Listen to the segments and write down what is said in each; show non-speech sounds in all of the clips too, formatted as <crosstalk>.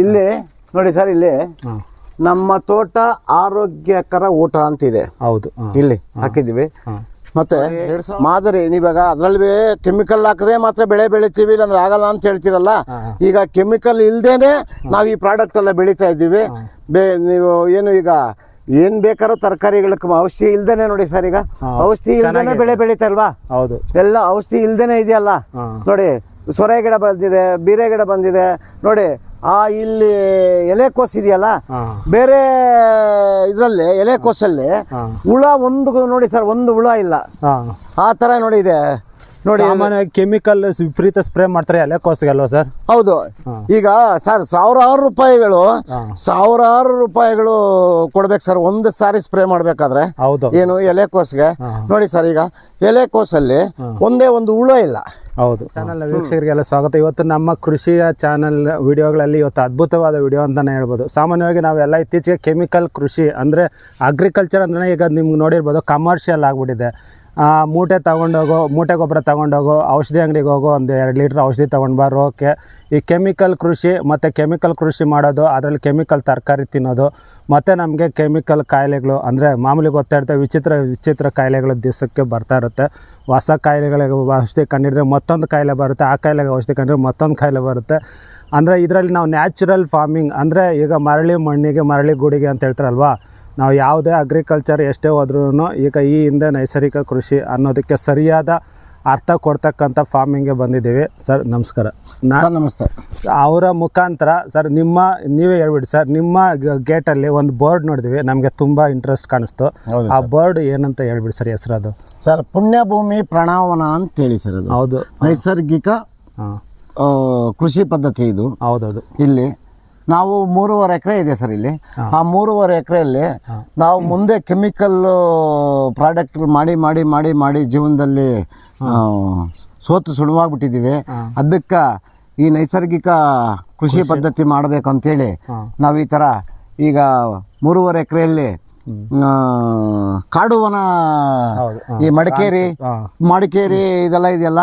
ಇಲ್ಲಿ ನೋಡಿ ಸರ್ ಇಲ್ಲಿ. ನಮ್ಮ ತೋಟ ಆರೋಗ್ಯಕರ ಊಟ ಅಂತ ಇದೆ ಹೌದು ಇಲ್ಲಿ ಹಾಕಿದೀವಿ ಹಾಂ. ಮತ್ತೆ ಮಾದರಿ ನೀವಾಗ ಅದ್ರಲ್ಲಿ ಕೆಮಿಕಲ್ ಹಾಕಿದ್ರೆ ಮಾತ್ರ ಬೆಳೆ ಬೆಳಿತೀವಿ ಇಲ್ಲಾಂದ್ರೆ ಆಗಲ್ಲ ಅಂತ ಹೇಳ್ತೀರಲ್ಲ? ಈಗ ಕೆಮಿಕಲ್ ಇಲ್ದೇನೆ ನಾವು ಈ ಪ್ರಾಡಕ್ಟ್ ಎಲ್ಲ ಬೆಳೀತಾ ಇದ್ದೀವಿ. ಬೇ ನೀವು ಏನು ಈಗ ಏನ್ ಬೇಕಾದ್ರೂ ತರಕಾರಿಗಳ ಔಷಧಿ ಇಲ್ದೇನೆ ನೋಡಿ ಸರ್ ಈಗ. ಔಷಧಿ ಇಲ್ದೇನೆ ಬೆಳೆ ಬೆಳೀತಾ ಇಲ್ವಾ? ಹೌದು. ಎಲ್ಲ ಔಷಧಿ ಇಲ್ದೇನೆ ಇದೆಯಲ್ಲ? ನೋಡಿ ಸೊರೆ ಗಿಡ ಬಂದಿದೆ ಬೀರೆ ಗಿಡ ಬಂದಿದೆ. ನೋಡಿ ಆ ಇಲ್ಲಿ ಎಲೆಕೋಸ್ ಇದೆಯಲ್ಲ? ಬೇರೆ ಇದರಲ್ಲಿ ಎಲೆಕೋಸಲ್ಲಿ ಹುಳ ಒಂದು ನೋಡಿ ಸರ್ ಒಂದು ಹುಳ ಇಲ್ಲ. ಆ ತರ ನೋಡಿ ಇದೆ. ನೋಡಿ ಕೆಮಿಕಲ್ ವಿಪರೀತ ಸ್ಪ್ರೇ ಮಾಡ್ತಾರೆ ಎಲೆಕೋಸ್ಗೆ ಅಲ್ವಾ ಸರ್? ಹೌದು. ಈಗ ಸರ್ ಸಾವಿರಾರು ರೂಪಾಯಿಗಳು ಸಾವಿರಾರು ರೂಪಾಯಿಗಳು ಕೊಡ್ಬೇಕು ಸರ್ ಒಂದು ಸಾರಿ ಸ್ಪ್ರೇ ಮಾಡ್ಬೇಕಾದ್ರೆ. ಹೌದು. ಏನು ಎಲೆಕೋಸ್ಗೆ. ನೋಡಿ ಸರ್ ಈಗ ಎಲೆಕೋಸಲ್ಲಿ ಒಂದೇ ಒಂದು ಹುಳ ಇಲ್ಲ. ಹೌದು ಚಾನಲ್ ವೀಕ್ಷಕರಿಗೆಲ್ಲ ಸ್ವಾಗತ. ಇವತ್ತು ನಮ್ಮ ಕೃಷಿಯ ಚಾನಲ್ ವಿಡಿಯೋಗಳಲ್ಲಿ ಇವತ್ತು ಅದ್ಭುತವಾದ ವಿಡಿಯೋ ಅಂತಲೇ ಹೇಳ್ಬೋದು. ಸಾಮಾನ್ಯವಾಗಿ ನಾವೆಲ್ಲ ಇತ್ತೀಚೆಗೆ ಕೆಮಿಕಲ್ ಕೃಷಿ ಅಂದರೆ ಅಗ್ರಿಕಲ್ಚರ್ ಅಂದ್ರೆ ಈಗ ನಿಮ್ಗೆ ನೋಡಿರ್ಬೋದು ಕಮರ್ಷಿಯಲ್ ಆಗಿಬಿಟ್ಟಿದೆ. ಮೂಟೆ ತಗೊಂಡೋಗೋ, ಮೂಟೆ ಗೊಬ್ಬರ ತಗೊಂಡೋಗೋ, ಔಷಧಿ ಅಂಗಡಿಗೆ ಹೋಗೋ ಒಂದು ಎರಡು ಲೀಟ್ರ್ ಔಷಧಿ ತೊಗೊಂಡು ಬರೋಕೆ ಈ ಕೆಮಿಕಲ್ ಕೃಷಿ ಮತ್ತು ಕೆಮಿಕಲ್ ಕೃಷಿ ಮಾಡೋದು, ಅದರಲ್ಲಿ ಕೆಮಿಕಲ್ ತರಕಾರಿ ತಿನ್ನೋದು, ಮತ್ತು ನಮಗೆ ಕೆಮಿಕಲ್ ಕಾಯಿಲೆಗಳು, ಅಂದರೆ ಮಾಮೂಲಿ ಗೊತ್ತಾ ವಿಚಿತ್ರ ವಿಚಿತ್ರ ಕಾಯಿಲೆಗಳು ದಿವಸಕ್ಕೆ ಬರ್ತಾ ಇರುತ್ತೆ. ಹೊಸ ಕಾಯಿಲೆಗಳಿಗೆ ಔಷಧಿ ಕಂಡಿದ್ರೆ ಮತ್ತೊಂದು ಕಾಯಿಲೆ ಬರುತ್ತೆ, ಆ ಕಾಯಿಲೆಗೆ ಔಷಧಿ ಕಂಡಿದ್ರೆ ಮತ್ತೊಂದು ಕಾಯಿಲೆ ಬರುತ್ತೆ. ಅಂದರೆ ಇದರಲ್ಲಿ ನಾವು ನ್ಯಾಚುರಲ್ ಫಾರ್ಮಿಂಗ್, ಅಂದರೆ ಈಗ ಮರಳಿ ಮಣ್ಣಿಗೆ, ಮರಳಿ ಗುಡಿಗೆ ಅಂತ ಹೇಳ್ತಾರಲ್ವಾ ನಾವು ಯಾವುದೇ ಅಗ್ರಿಕಲ್ಚರ್ ಎಷ್ಟೇ ಹೋದ್ರೂ ಈಗ ಈ ಹಿಂದೆ ನೈಸರ್ಗಿಕ ಕೃಷಿ ಅನ್ನೋದಕ್ಕೆ ಸರಿಯಾದ ಅರ್ಥ ಕೊಡ್ತಕ್ಕಂಥ ಫಾರ್ಮಿಂಗ್ಗೆ ಬಂದಿದ್ದೀವಿ. ಸರ್ ನಮಸ್ಕಾರ. ನಾ ನಮಸ್ತೆ. ಅವರ ಮುಖಾಂತರ ಸರ್ ನಿಮ್ಮ ನೀವೇ ಹೇಳ್ಬಿಡಿ ಸರ್ ನಿಮ್ಮ ಗೇಟಲ್ಲಿ ಒಂದು ಬೋರ್ಡ್ ನೋಡಿದ್ವಿ. ನಮಗೆ ತುಂಬ ಇಂಟ್ರೆಸ್ಟ್ ಕಾಣಿಸ್ತು. ಆ ಬೋರ್ಡ್ ಏನಂತ ಹೇಳ್ಬಿಡಿ ಸರ್ ಹೆಸರು ಅದು ಸರ್ ಪುಣ್ಯಭೂಮಿ ಪ್ರಣಾವನ ಅಂತೇಳಿ ಸರ್ ಅದು. ಹೌದು. ನೈಸರ್ಗಿಕ ಕೃಷಿ ಪದ್ಧತಿ ಇದು. ಹೌದೌದು. ಇಲ್ಲಿ ನಾವು ಮೂರುವರೆ ಎಕರೆ ಇದೆ ಸರ್ ಇಲ್ಲಿ. ಆ ಮೂರುವರೆ ಎಕರೆಯಲ್ಲಿ ನಾವು ಮುಂದೆ ಕೆಮಿಕಲ್ ಪ್ರಾಡಕ್ಟ್ ಮಾಡಿ ಮಾಡಿ ಮಾಡಿ ಮಾಡಿ ಜೀವನದಲ್ಲಿ ಸೋತು ಸುಳುವಾಗ್ಬಿಟ್ಟಿದ್ದೀವಿ ಅದಕ್ಕೆ ಈ ನೈಸರ್ಗಿಕ ಕೃಷಿ ಪದ್ಧತಿ ಮಾಡಬೇಕು ಅಂತೇಳಿ ನಾವು ಈ ಥರ ಈಗ ಮೂರುವರೆ ಎಕರೆಯಲ್ಲಿ ಕಾಡುವನ ಈ ಮಡಿಕೇರಿ ಮಡಿಕೇರಿ ಇದೆಲ್ಲ ಇದೆಯಲ್ಲ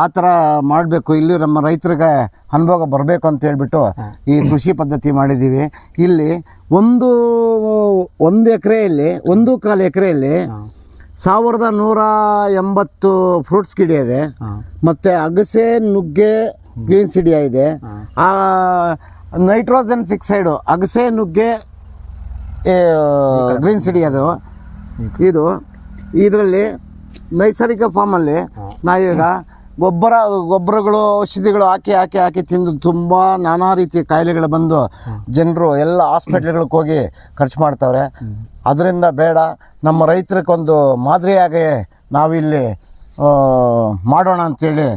ಆ ಥರ ಮಾಡಬೇಕು. ಇಲ್ಲಿ ನಮ್ಮ ರೈತರಿಗೆ ಅನುಭವ ಬರಬೇಕು ಅಂತ ಹೇಳ್ಬಿಟ್ಟು ಈ ಕೃಷಿ ಪದ್ಧತಿ ಮಾಡಿದ್ದೀವಿ. ಇಲ್ಲಿ ಒಂದು ಒಂದು ಎಕರೆಯಲ್ಲಿ ಒಂದು ಕಾಲು ಎಕರೆಯಲ್ಲಿ ಸಾವಿರದ ನೂರ ಎಂಬತ್ತು ಫ್ರೂಟ್ಸ್ ಗಿಡ ಇದೆ. ಮತ್ತು ಅಗಸೆ ನುಗ್ಗೆ ಗ್ರೀನ್ಸ್ ಗಿಡಿಯ ಇದೆ. ಆ ನೈಟ್ರೋಜನ್ ಫಿಕ್ಸೈಡು ಅಗಸೆ ನುಗ್ಗೆ ಗ್ರೀನ್ ಸಿಟಿ ಅದು. ಇದು. ಇದರಲ್ಲಿ ನೈಸರ್ಗಿಕ ಫಾರ್ಮಲ್ಲಿ ನಾವೀಗ ಗೊಬ್ಬರ ಗೊಬ್ಬರಗಳು ಔಷಧಿಗಳು ಹಾಕಿ ಹಾಕಿ ಹಾಕಿ ತಿಂದು ತುಂಬ ನಾನಾ ರೀತಿಯ ಕಾಯಿಲೆಗಳು ಬಂದು ಜನರು ಎಲ್ಲ ಹಾಸ್ಪಿಟ್ಲ್ಗಳಿಗೆ ಹೋಗಿ ಖರ್ಚು ಮಾಡ್ತವ್ರೆ. ಅದರಿಂದ ಬೇಡ. ನಮ್ಮ ರೈತರಿಗೊಂದು ಮಾದರಿಯಾಗಿ ನಾವಿಲ್ಲಿ ಮಾಡೋಣ ಅಂಥೇಳಿ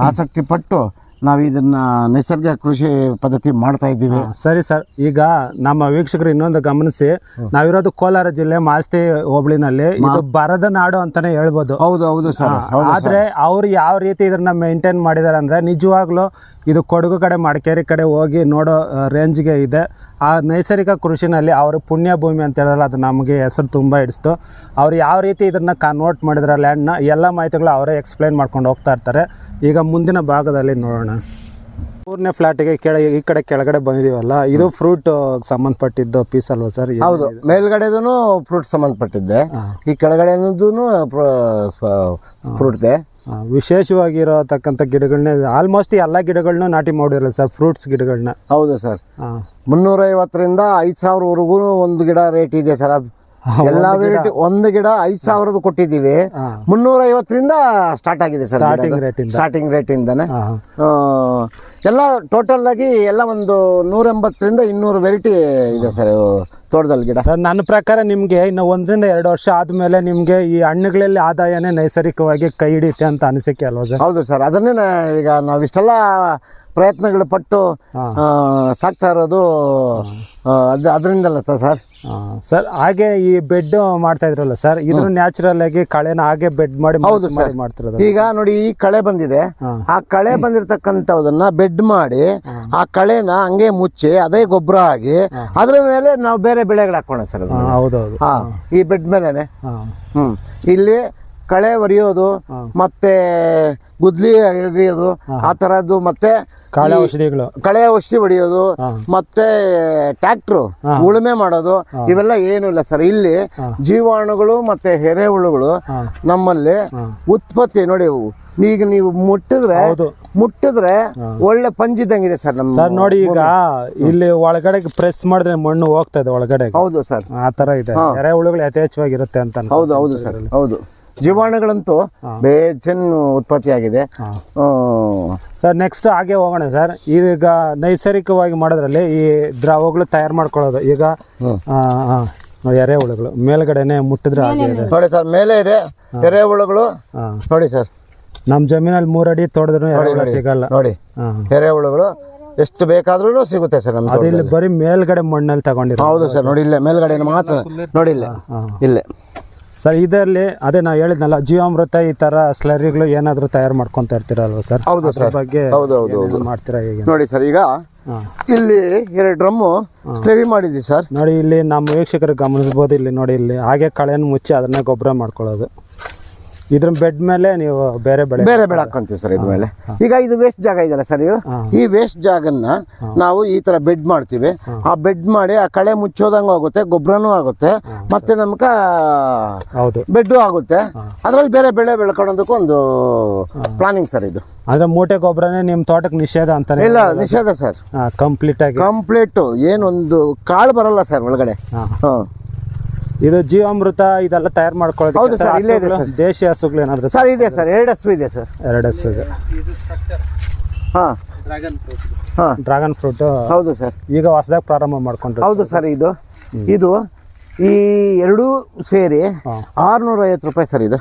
ಆಸಕ್ತಿ ಪಟ್ಟು ನಾವು ಇದನ್ನ ನೈಸರ್ಗಿಕ ಕೃಷಿ ಪದ್ಧತಿ ಮಾಡ್ತಾ ಇದ್ದೀವಿ. ಸರಿ ಸರ್. ಈಗ ನಮ್ಮ ವೀಕ್ಷಕರು ಇನ್ನೊಂದು ಗಮನಿಸಿ ನಾವಿರೋದು ಕೋಲಾರ ಜಿಲ್ಲೆ ಮಾಸ್ತಿ ಹೋಬಳಿನಲ್ಲಿ. ಇದು ಬರದ ನಾಡು ಅಂತಾನೆ ಹೇಳ್ಬೋದು. ಹೌದು ಹೌದು ಸರ್. ಆದ್ರೆ ಅವ್ರು ಯಾವ ರೀತಿ ಇದನ್ನ ಮೇಂಟೈನ್ ಮಾಡಿದಾರೆ ಅಂದ್ರೆ ನಿಜವಾಗ್ಲೂ ಇದು ಕೊಡಗು ಕಡೆ ಮಡಿಕೇರಿ ಕಡೆ ಹೋಗಿ ನೋಡೋ ರೇಂಜ್ಗೆ ಇದೆ. ಆ ನೈಸರ್ಗಿಕ ಕೃಷಿನಲ್ಲಿ ಅವರು ಪುಣ್ಯ ಭೂಮಿ ಅಂತ ಹೇಳಿದ್ರೆ ಅದು ನಮಗೆ ಹೆಸರು ತುಂಬ ಹಿಡಿಸ್ತು. ಅವ್ರು ಯಾವ ರೀತಿ ಇದನ್ನ ಕನ್ವರ್ಟ್ ಮಾಡಿದ್ರೆ ಲ್ಯಾಂಡ್ನ ಎಲ್ಲ ಮಾಹಿತಿಗಳು ಅವರೇ ಎಕ್ಸ್ಪ್ಲೈನ್ ಮಾಡ್ಕೊಂಡು ಹೋಗ್ತಾ ಇರ್ತಾರೆ. ಈಗ ಮುಂದಿನ ಭಾಗದಲ್ಲಿ ನೋಡೋಣ. ಮೂರನೇ ಫ್ಲಾಟಿಗೆ ಕೆಳಗೆ ಈ ಕಡೆ ಕೆಳಗಡೆ ಬಂದಿದೀವಲ್ಲ ಇದು ಫ್ರೂಟ್ ಸಂಬಂಧಪಟ್ಟಿದ್ದು ಪೀಸ್ ಅಲ್ವಾ ಸರ್ ಹೌದು. ಮೇಲ್ಗಡೆದೂ ಫ್ರೂಟ್ ಸಂಬಂಧಪಟ್ಟಿದ್ದೆ. ಈ ಕೆಳಗಡೆನದೂ ಫ್ರೂಟ್ ಇದೆ ಆ, ವಿಶೇಷವಾಗಿರತಕ್ಕಂಥ ಗಿಡಗಳನ್ನ ಆಲ್ಮೋಸ್ಟ್ ಎಲ್ಲ ಗಿಡಗಳನ್ನ ನಾಟಿ ಮಾಡಿರಲ್ಲ ಸರ್ ಫ್ರೂಟ್ಸ್ ಗಿಡಗಳನ್ನ ಹೌದು ಸರ್ ಮುನ್ನೂರೈವತ್ತರಿಂದ ಐದು ಸಾವಿರವರೆಗೂ ಒಂದು ಗಿಡ ರೇಟ್ ಇದೆ ಸರ್ ಅದು ಎಲ್ಲ ವೆರೈಟಿ ಒಂದು ಗಿಡ ಐದ್ ಸಾವಿರದ ಕೊಟ್ಟಿದ್ದೀವಿ. ಮುನ್ನೂರ ಐವತ್ತರಿಂದ ಸ್ಟಾರ್ಟ್ ಆಗಿದೆ ಸರ್ ಸ್ಟಾರ್ಟಿಂಗ್ ರೇಟ್ ಇಂದಾನೆ. ಎಲ್ಲ ಟೋಟಲ್ ಆಗಿ ಎಲ್ಲ ಒಂದು ನೂರ ಎಂಬತ್ತರಿಂದ ಇನ್ನೂರು ವೆರೈಟಿ ಇದೆ ಸರ್ ತೋಟದಲ್ಲಿ ಗಿಡ. ಸರ್ ನನ್ನ ಪ್ರಕಾರ ನಿಮಗೆ ಇನ್ನು ಒಂದರಿಂದ ಎರಡು ವರ್ಷ ಆದಮೇಲೆ ನಿಮಗೆ ಈ ಹಣ್ಣುಗಳಲ್ಲಿ ಆದಾಯನೇ ನೈಸರ್ಗಿಕವಾಗಿ ಕೈ ಹಿಡಿಯುತ್ತೆ ಅಂತ ಅನಿಸಿಕೆ ಅಲ್ವಾ ಸರ್? ಹೌದು ಸರ್ ಅದನ್ನೇ ಈಗ ನಾವಿಷ್ಟೆಲ್ಲ ಪ್ರಯತ್ನಗಳು ಪಟ್ಟು ಸಾಕ್ತಾ ಇರೋದು ಅದು ಅದರಿಂದಲ್ಲ ಸರ್. ಸರ್ ಹಾಗೆ ಈ ಬೆಡ್ ಮಾಡ್ತಾ ಇದ್ರಲ್ಲ ಸರ್ ಇದನ್ನು ನ್ಯಾಚುರಲ್ ಆಗಿ ಕಳೆನ ಹಾಗೆ ಬೆಡ್ ಮಾಡಿ ಹೌದು ಸರ್. ಮಾಡಿ ಮಾಡ್ತಿರೋದು ಈಗ ನೋಡಿ ಈ ಕಳೆ ಬಂದಿದೆ. ಆ ಕಳೆ ಬಂದಿರತಕ್ಕಂಥದನ್ನ ಬೆಡ್ ಮಾಡಿ ಆ ಕಳೆನ ಹಂಗೆ ಮುಚ್ಚಿ ಅದೇ ಗೊಬ್ಬರ ಆಗಿ ಅದ್ರ ಮೇಲೆ ನಾವು ಬೇರೆ ಬೆಳೆಗಳು ಹಾಕೋಣ ಸರ್. ಹೌದೌದು. ಈ ಬೆಡ್ ಮೇಲೆನೆ. ಹ್ಮ್. ಇಲ್ಲಿ ಕಳೆ ಒರೆಯೋದು ಮತ್ತೆ ಗುದ್ಲಿ ಅಗೆಯೋದು ಆ ತರದ್ದು ಮತ್ತೆ ಕಳೆ ಔಷಧಿಗಳು. ಕಳೆ ಔಷಧಿ ಹೊಡೆಯೋದು ಮತ್ತೆ ಟ್ಯಾಕ್ಟ್ರು ಉಳುಮೆ ಮಾಡೋದು ಇವೆಲ್ಲ ಏನು ಇಲ್ಲ ಸರ್. ಇಲ್ಲಿ ಜೀವಾಣುಗಳು ಮತ್ತೆ ಎರೆಹುಳುಗಳು. ನಮ್ಮಲ್ಲಿ ಉತ್ಪತ್ತಿ ನೋಡಿ. ಈಗ ನೀವು ಮುಟ್ಟಿದ್ರೆ ಮುಟ್ಟಿದ್ರೆ ಒಳ್ಳೆ ಪಂಜಿದಂಗಿದೆ ಸರ್ ನಮ್ಮ ಸರ್ ನೋಡಿ ಈಗ ಇಲ್ಲಿ ಒಳಗಡೆ ಪ್ರೆಸ್ ಮಾಡಿದ್ರೆ ಮಣ್ಣು ಹೋಗ್ತಾ ಇದೆ ಒಳಗಡೆ ಹೌದು ಸರ್. ಆ ತರ ಇದೆ. ಎರೆಹುಳುಗಳು ಯಥೇಚ್ಛವಾಗಿರುತ್ತೆ ಅಂತ ಹೌದು ಹೌದು ಸರ್ ಹೌದು. ಜೀವಾಣುಗಳಂತೂ ಬೇಜನ್ ಉತ್ಪತ್ತಿ ಆಗಿದೆ ಸರ್ ನೆಕ್ಸ್ಟ್ ಹಾಗೆ ಹೋಗೋಣ ಸರ್. ಈಗ ನೈಸರ್ಗಿಕವಾಗಿ ಮಾಡೋದ್ರಲ್ಲಿ ಈ ದ್ರವಗಳು ತಯಾರು ಮಾಡ್ಕೊಳ್ಳೋದು. ಈಗ ಎರೆಹುಳುಗಳು ಮೇಲ್ಗಡೆನೆ ಮುಟ್ಟಿದ್ರೆ ಹಾಗೆ ಇದೆ. ನೋಡಿ ಸರ್ ಮೇಲೆ ಇದೆ. ಎರೆಹುಳುಗಳು. ನೋಡಿ ಸರ್. ನಮ್ಮ ಜಮೀನಲ್ಲಿ ಮೂರಡಿ ತೋಡಿದ್ರು ಎರೆಹುಳ ಸಿಗಲ್ಲ. ನೋಡಿ. ಎರೆಹುಳುಗಳು ಎಷ್ಟು ಬೇಕಾದ್ರೂ ಸಿಗುತ್ತೆ ಸರ್ ನಮ್ಮ ಅದು ಇಲ್ಲಿ ಬರೀ ಮೇಲ್ಗಡೆ ಮಣ್ಣಲ್ಲಿ ತಗೊಂಡಿರೋ ಹೌದು ಸರ್ ನೋಡಿ ಇಲ್ಲೇ ಮೇಲ್ಗಡೆ ಮಾತ್ರ. ನೋಡಿ ಇಲ್ಲೇ. ಇಲ್ಲೇ. ಸರ್ ಇದರಲ್ಲಿ ಅದೇ ನಾವು ಹೇಳಿದ್ನಲ್ಲ ಜೀವಾಮೃತ ಈ ತರ ಸ್ಲರಿಗಳು ಏನಾದ್ರು ತಯಾರು ಮಾಡ್ಕೊಂತ ಇರ್ತೀರಲ್ವ ಸರ್? ಹೌದು ಅದ್ರ ಸರ್. ಬಗ್ಗೆ ಹೌದು ಹೌದು ಏನೇನು ಮಾಡ್ತೀರಾ ಈಗ ನೋಡಿ ಸರ್ ಈಗ ಹಾ. ಇಲ್ಲಿ ಎರಡು ಡ್ರಮ್ಮು ಸ್ಲರಿ ಮಾಡಿದ್ವಿ ಸರ್. ನೋಡಿ ಇಲ್ಲಿ ನಮ್ಮ ವೀಕ್ಷಕರು ಗಮನಿಸ್ಬೋದು ಇಲ್ಲಿ ನೋಡಿ ಇಲ್ಲಿ ಹಾಗೆ ಕಳೆಯನ್ನು ಮುಚ್ಚಿ ಅದನ್ನ ಗೊಬ್ಬರ ಮಾಡ್ಕೊಳ್ಳೋದು. ಇದ್ರ ಬೆಡ್ ಮೇಲೆ ನೀವು ಬೇರೆ ಬೆಳೆ ಬೇರೆ ಬೆಳೆ ಹಾಕೊಂತೀವಿ ಸರ್ ಇದ್ರ ಮೇಲೆ. ಈಗ ಇದು ವೇಸ್ಟ್ ಜಾಗ ಇದೆಯಲ್ಲ ಸರ್ ಇದು? ಈ ವೇಸ್ಟ್ ಜಾಗನ್ನ ನಾವು ಈ ತರ ಬೆಡ್ ಮಾಡ್ತೀವಿ. ಆ ಬೆಡ್ ಮಾಡಿ ಆ ಕಳೆ ಮುಚ್ಚೋದಂಗ ಆಗುತ್ತೆ ಗೊಬ್ಬರನೂ ಆಗುತ್ತೆ ಮತ್ತೆ ನಮ್ಗ ಹೌದು. ಬೆಡ್ಡು ಆಗುತ್ತೆ. ಅದ್ರಲ್ಲಿ ಬೇರೆ ಬೆಳೆ ಬೆಳ್ಕೊಳೋದಕ್ಕೂ ಒಂದು ಪ್ಲಾನಿಂಗ್ ಸರ್ ಇದು. ಅಂದ್ರೆ ಮೂಟೆ ಗೊಬ್ಬರನೇ ನಿಮ್ಮ ತೋಟಕ್ಕೆ ನಿಷೇಧ ಅಂತಾನೆ ಇಲ್ಲ ನಿಷೇಧ ಸರ್. ಕಂಪ್ಲೀಟ್ ಆಗಿ. ಕಂಪ್ಲೀಟ್ ಏನೊಂದು ಕಾಳು ಬರಲ್ಲ ಸರ್ ಒಳಗಡೆ. ಹಾ. ಇದು ಜೀವಾಮೃತ ಇದೆಲ್ಲ ತಯಾರು ಹೌದು ಮಾಡ್ಕೊಳ್ಳೋದು ಸರ್, ಇಲ್ಲೇ ಇದೆ ದೇಶಿ ಹಸುಗಳು ಏನಾದ್ರು ಸರ್ ಇದೆ ಸರ್ ಎರಡು ಹಸು ಇದೆ ಸರ್. ಎರಡು ಹಸು ಇದೆ. ಹಾ. ಹಾ. ಡ್ರ್ಯಾಗನ್ ಫ್ರೂಟ್ ಹೌದು ಸರ್. ಈಗ ಹೊಸದಾಗಿ ಪ್ರಾರಂಭ ಮಾಡ್ಕೊಂಡ್ರು ಹೌದು ಸರ್. ಇದು. ಇದು ಈ ಎರಡೂ ಸೇರಿ. ಆರ್ನೂರ ಐವತ್ತು ರೂಪಾಯಿ ಸರ್ ಇದು.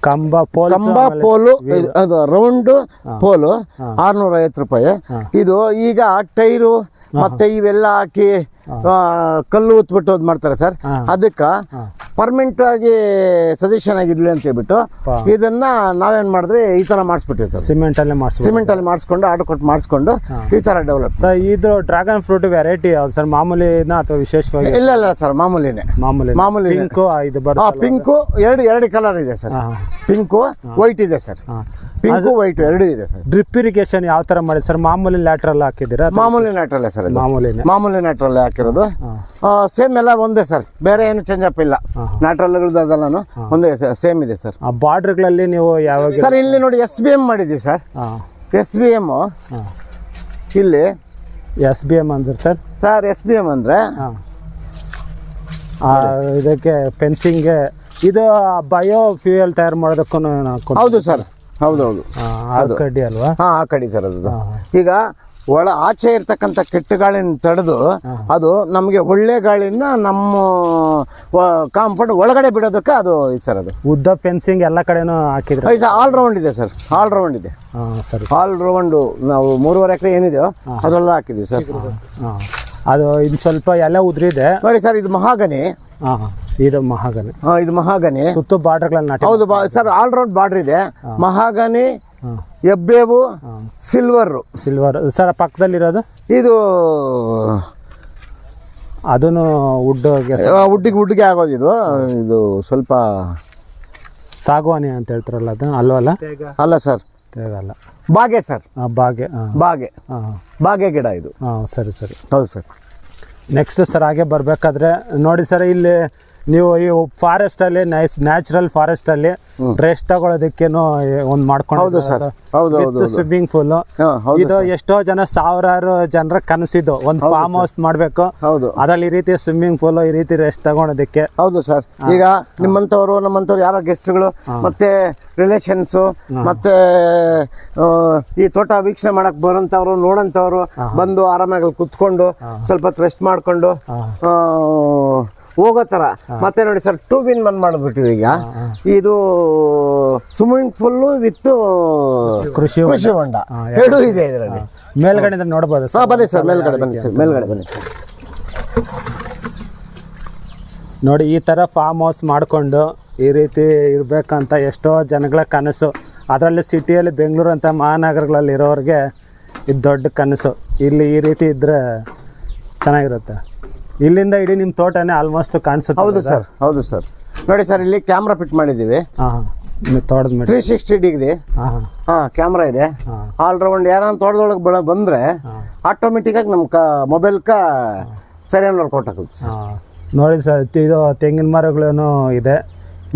ಕಂಬ ಪೋಲ್ ಕಂಬ ಪೋಲು ಇದು- ಅದು ರೌಂಡ್ ಪೋಲು ಆರ್ನೂರ ಐವತ್ತು ರೂಪಾಯಿ. ಇದು ಈಗ ಟೈರು ಮತ್ತೆ ಇವೆಲ್ಲ ಹಾಕಿ ಆ, ಕಲ್ಲು ಉತ್ಬಿಟ್ಟು ಅದ್ ಮಾಡ್ತಾರೆ ಸರ್. ಹಾ. ಅದಕ್ಕ ಪರ್ಮನೆಂಟ್ ಆಗಿ ಸಜೆಷನ್ ಆಗಿರ್ಲಿ ಅಂತ ಹೇಳ್ಬಿಟ್ಟು. ಇದನ್ನ ನಾವೇನ್ ಮಾಡಿದ್ರೆ ಈ ತರ ಮಾಡಿಸ್ಬಿಟ್ಟಿವಿ ಸರ್. ಸಿಮೆಂಟ್ ಅಲ್ಲಿ ಮಾಡಿಸ್ಬೋದು ಸಿಮೆಂಟ್ ಅಲ್ಲಿ ಮಾಡಿಸ್ಕೊಂಡು ಆರ್ಡರ್ ಕೊಟ್ಟು ಮಾಡಿಸ್ಕೊಂಡು ಈ ತರ ಡೆವಲಪ್ ಸರ್ ಇದು ಡ್ರಾಗನ್ ಫ್ರೂಟ್ ವೆರೈಟಿ ಯಾವ್ದು ಸರ್? ಮಾಮೂಲಿನ ಅಥವಾ ವಿಶೇಷವಾಗಿ? ಇಲ್ಲ ಇಲ್ಲ ಸರ್ ಮಾಮೂಲಿನೇ. ಮಾಮೂಲಿ ಮಾಮೂಲಿ ಪಿಂಕು ಇದು ಬರುತ್ತೆ ಪಿಂಕು ಎರಡು ಎರಡು ಕಲರ್ ಇದೆ ಸರ್. ಹಾ. ಪಿಂಕು ವೈಟ್ ಇದೆ ಸರ್. ಪಿಂಕು ವೈಟ್ ಎರಡು ಇದೆ ಸರ್. ಡ್ರಿಪ್ ಇರಿಗೇಷನ್ ಯಾವ ತರ ಮಾಡಿ ಸರ್? ಮಾಮೂಲಿ ಲ್ಯಾಟ್ರಲ್ ಹಾಕಿದ್ದೀರಾ ಮಾಮೂಲಿ ಲ್ಯಾಟ್ರಲ್ ಸರ್ ಮಾಮೂಲಿ ಮಾಮೂಲಿ ಲ್ಯಾಟ್ರಲ್ ಹಾಕಿರೋದು. ಸೇಮ್ ಎಲ್ಲ ಒಂದೇ ಸರ್. ಬೇರೆ ಏನು ಚೇಂಜ್ ಅಪ್ ಇಲ್ಲ. ಹಾ. ನ್ಯಾಟ್ರಲ್ಗಳದ್ದು ಅದೆಲ್ಲನೂ ಒಂದೇ ಸೇಮ್ ಇದೆ ಸರ್. ಆ ಬಾರ್ಡರ್ಗಳಲ್ಲಿ ನೀವು ಯಾವಾಗ ಸರ್ ಇಲ್ಲಿ ನೋಡಿ ಎಸ್ ಬಿ ಎಂ ಮಾಡಿದ್ದೀವಿ ಸರ್. ಎಸ್ ಬಿ ಎಂ ಇಲ್ಲಿ. ಎಸ್ ಬಿ ಎಂ ಅಂದ್ರೆ sir? Sir S B M ಅಂದರೆ ಇದಕ್ಕೆ ಫೆನ್ಸಿಂಗ್ಗೆ ಇದು ಬಯೋ ಫ್ಯೂಯಲ್ ತಯಾರು ಮಾಡೋದಕ್ಕೂ ಹೌದು ಸರ್. ಹೌದೌದು. ಕಡ್ಡಿ ಅಲ್ವಾ? ಹಾಂ ಆ ಕಡ್ಡಿ ಸರ್ ಅದು. ಈಗ ಒಳ ಆಚೆ ಇರ್ತಕ್ಕಂಥ ಕೆಟ್ಟ ಗಾಳಿನ ತಡೆದು ಅದು ನಮಗೆ ಒಳ್ಳೆ ಗಾಳಿನ ನಮ್ಮ ಕಾಂಪೌಂಡ್ ಒಳಗಡೆ ಬಿಡೋದಕ್ಕೆ ಅದು ಇದು ಸರ್ ಅದು. ಉದ್ದ ಫೆನ್ಸಿಂಗ್ ಎಲ್ಲ ಕಡೆನೂ ಹಾಕಿದ್ರೆ ಆಲ್ ರೌಂಡ್ ಇದೆ ಸರ್. ಆಲ್ ರೌಂಡ್ ಇದೆ. ಸರ್ ಆಲ್ ರೌಂಡು ನಾವು ಮೂರುವರೆ ಎಕರೆ ಏನಿದೆಯೋ ಅದೆಲ್ಲ ಹಾಕಿದ್ದೀವಿ ಸರ್. ಅದು ಇದು ಸ್ವಲ್ಪ ಎಲ್ಲ ಉದ್ರಿದೆ. ನೋಡಿ ಸರ್ ಇದು ಮಹಾಗನಿ ಇದು ಮಹಾಗನಿ ಆ, ಇದು ಮಹಾಗನಿ ಸುತ್ತು ಬಾರ್ಡರ್ಗಳನ್ನ ನಾಟಿ ಹೌದು ಬಾ ಸರ್ ಆಲ್ ರೌಂಡ್ ಬಾರ್ಡರ್ ಇದೆ. ಮಹಾಗನಿ ಎಬ್ಬೇವು ಸಿಲ್ವರು. ಸಿಲ್ವರ್. ಸರ್ ಪಕ್ಕದಲ್ಲಿರೋದು? ಇದು ಅದನ್ನು ವುಡ್ಗೆ ವುಡ್ಡಿಗೆ ವುಡ್ಗೆ ಆಗೋದು ಇದು. ಇದು ಸ್ವಲ್ಪ ಸಾಗುವಾನಿ ಅಂತ ಹೇಳ್ತಾರಲ್ಲ ಅದು? ಅಲ್ವಲ್ಲ ಅಲ್ಲ? ಸರ್. ತೇಗಲ್ಲ ಬಾಗೆ ಸರ್. ಹಾಂ ಬಾಗೆ ಹಾಂ. ಬಾಗೆ. ಹಾಂ. ಬಾಗೆ ಗಿಡ ಇದು. ಹಾಂ ಸರಿ ಸರಿ. ಹೌದು ಸರ್. ನೆಕ್ಸ್ಟ್ ಸರ್ ಹಾಗೆ ಬರಬೇಕಾದ್ರೆ ನೋಡಿ ಸರ್ ಇಲ್ಲಿ ನೀವು ಈ ಫಾರೆಸ್ಟಲ್ಲಿ ನೈಸ್ ನ್ಯಾಚುರಲ್ ಫಾರೆಸ್ಟ್ ಅಲ್ಲಿ ರೆಸ್ಟ್ ತಗೊಳ್ಳೋದಕ್ಕೇನು ಒಂದು ಮಾಡ್ಕೊಂಡು ಹೌದು ಸರ್. ಹೌದು ಹೌದು ಹೌದು. ಸ್ವಿಮ್ಮಿಂಗ್ ಪೂಲ್ ಇದು ಎಷ್ಟೋ ಜನ ಸಾವಿರಾರು ಜನರ ಕನಸಿದ್ದು ಒಂದು ಫಾರ್ಮ್ ಹೌಸ್ ಮಾಡ್ಬೇಕು. ಹೌದು. ಅದ್ರಲ್ಲಿ ಈ ರೀತಿ ಸ್ವಿಮ್ಮಿಂಗ್ ಪೂಲ್ ಈ ರೀತಿ ರೆಸ್ಟ್ ತಗೊಳೋದಕ್ಕೆ. ಹೌದು ಸರ್. ಈಗ ನಿಮ್ಮಂತವರು ನಮ್ಮಂತವ್ರು ಯಾರೋ ಗೆಸ್ಟ್ಗಳು ಮತ್ತೆ ರಿಲೇಷನ್ಸು ಮತ್ತೆ ಈ ತೋಟ ವೀಕ್ಷಣೆ ಮಾಡಕ್ ಬರೋಂಥವ್ರು ನೋಡಂತವ್ರು ಬಂದು ಆರಾಮಾಗಿ ಕುತ್ಕೊಂಡು ಸ್ವಲ್ಪ ರೆಸ್ಟ್ ಮಾಡ್ಕೊಂಡು ಆ, ಹೋಗೋ ಥರ ಮತ್ತೆ ನೋಡಿ ಸರ್ ಟೂ ಬಿನ್ ಮನ್ ಮಾಡಿಬಿಟ್ಟಿವಿ ಈಗ. ಇದು ಸ್ವಿಮ್ಮಿಂಗ್ ಫುಲ್ಲು ವಿತ್ ಕೃಷಿ ಕೃಷಿ ಹೊಂಡ. ಎರಡೂ ಇದೆ. ಇದರಲ್ಲಿ. ಮೇಲ್ಗಡೆ ನೋಡ್ಬೋದು ಸರ್. ಬನ್ನಿ ಸರ್ ಮೇಲ್ಗಡೆ ಬನ್ನಿ ಸರ್ ಮೇಲ್ಗಡೆ ಬನ್ನಿ ಸರ್. ನೋಡಿ ಈ ಥರ ಫಾರ್ಮ್ ಹೌಸ್ ಮಾಡಿಕೊಂಡು ಈ ರೀತಿ ಇರಬೇಕಂತ ಎಷ್ಟೋ ಜನಗಳ ಕನಸು. ಅದರಲ್ಲಿ ಸಿಟಿಯಲ್ಲಿ ಬೆಂಗಳೂರು ಅಂತ ಮಹಾನಗರಗಳಲ್ಲಿ ಇರೋರಿಗೆ ಇದು ದೊಡ್ಡ ಕನಸು. ಇಲ್ಲಿ ಈ ರೀತಿ ಇದ್ದರೆ ಚೆನ್ನಾಗಿರುತ್ತೆ. ಇಲ್ಲಿಂದ ಇಡೀ ನಿಮ್ಮ ತೋಟನೇ ಆಲ್ಮೋಸ್ಟ್ ಕಾಣಿಸುತ್ತೆ ಹೌದು ಸರ್ ಹೌದು ಸರ್. ನೋಡಿ ಸರ್ ಇಲ್ಲಿ ಕ್ಯಾಮ್ರಾ ಫಿಟ್ ಮಾಡಿದ್ದೀವಿ. ಹಾಂ ತೋಟದ ತ್ರೀ ಸಿಕ್ಸ್ಟಿ ಡಿಗ್ರಿ ಹಾಂ ಕ್ಯಾಮ್ರಾ ಇದೆ. ಆಲ್ ರೌಂಡ್ ಯಾರನ್ನ ತೋಟದೊಳಗೆ ಬೆಳ ಬಂದ್ರೆ ಆಟೋಮೆಟಿಕ್ ಆಗಿ ನಮ್ಮ ಕ ಮೊಬೈಲ್ಕ ಸರಿಯಾಗಿ ನೋಡ್ಕೊಟ್ಟು ಹಾಕುತ್ತೆ. ನೋಡಿ ಸರ್ ಇದು ತೆಂಗಿನ ಮರಗಳೇನು ಇದೆ.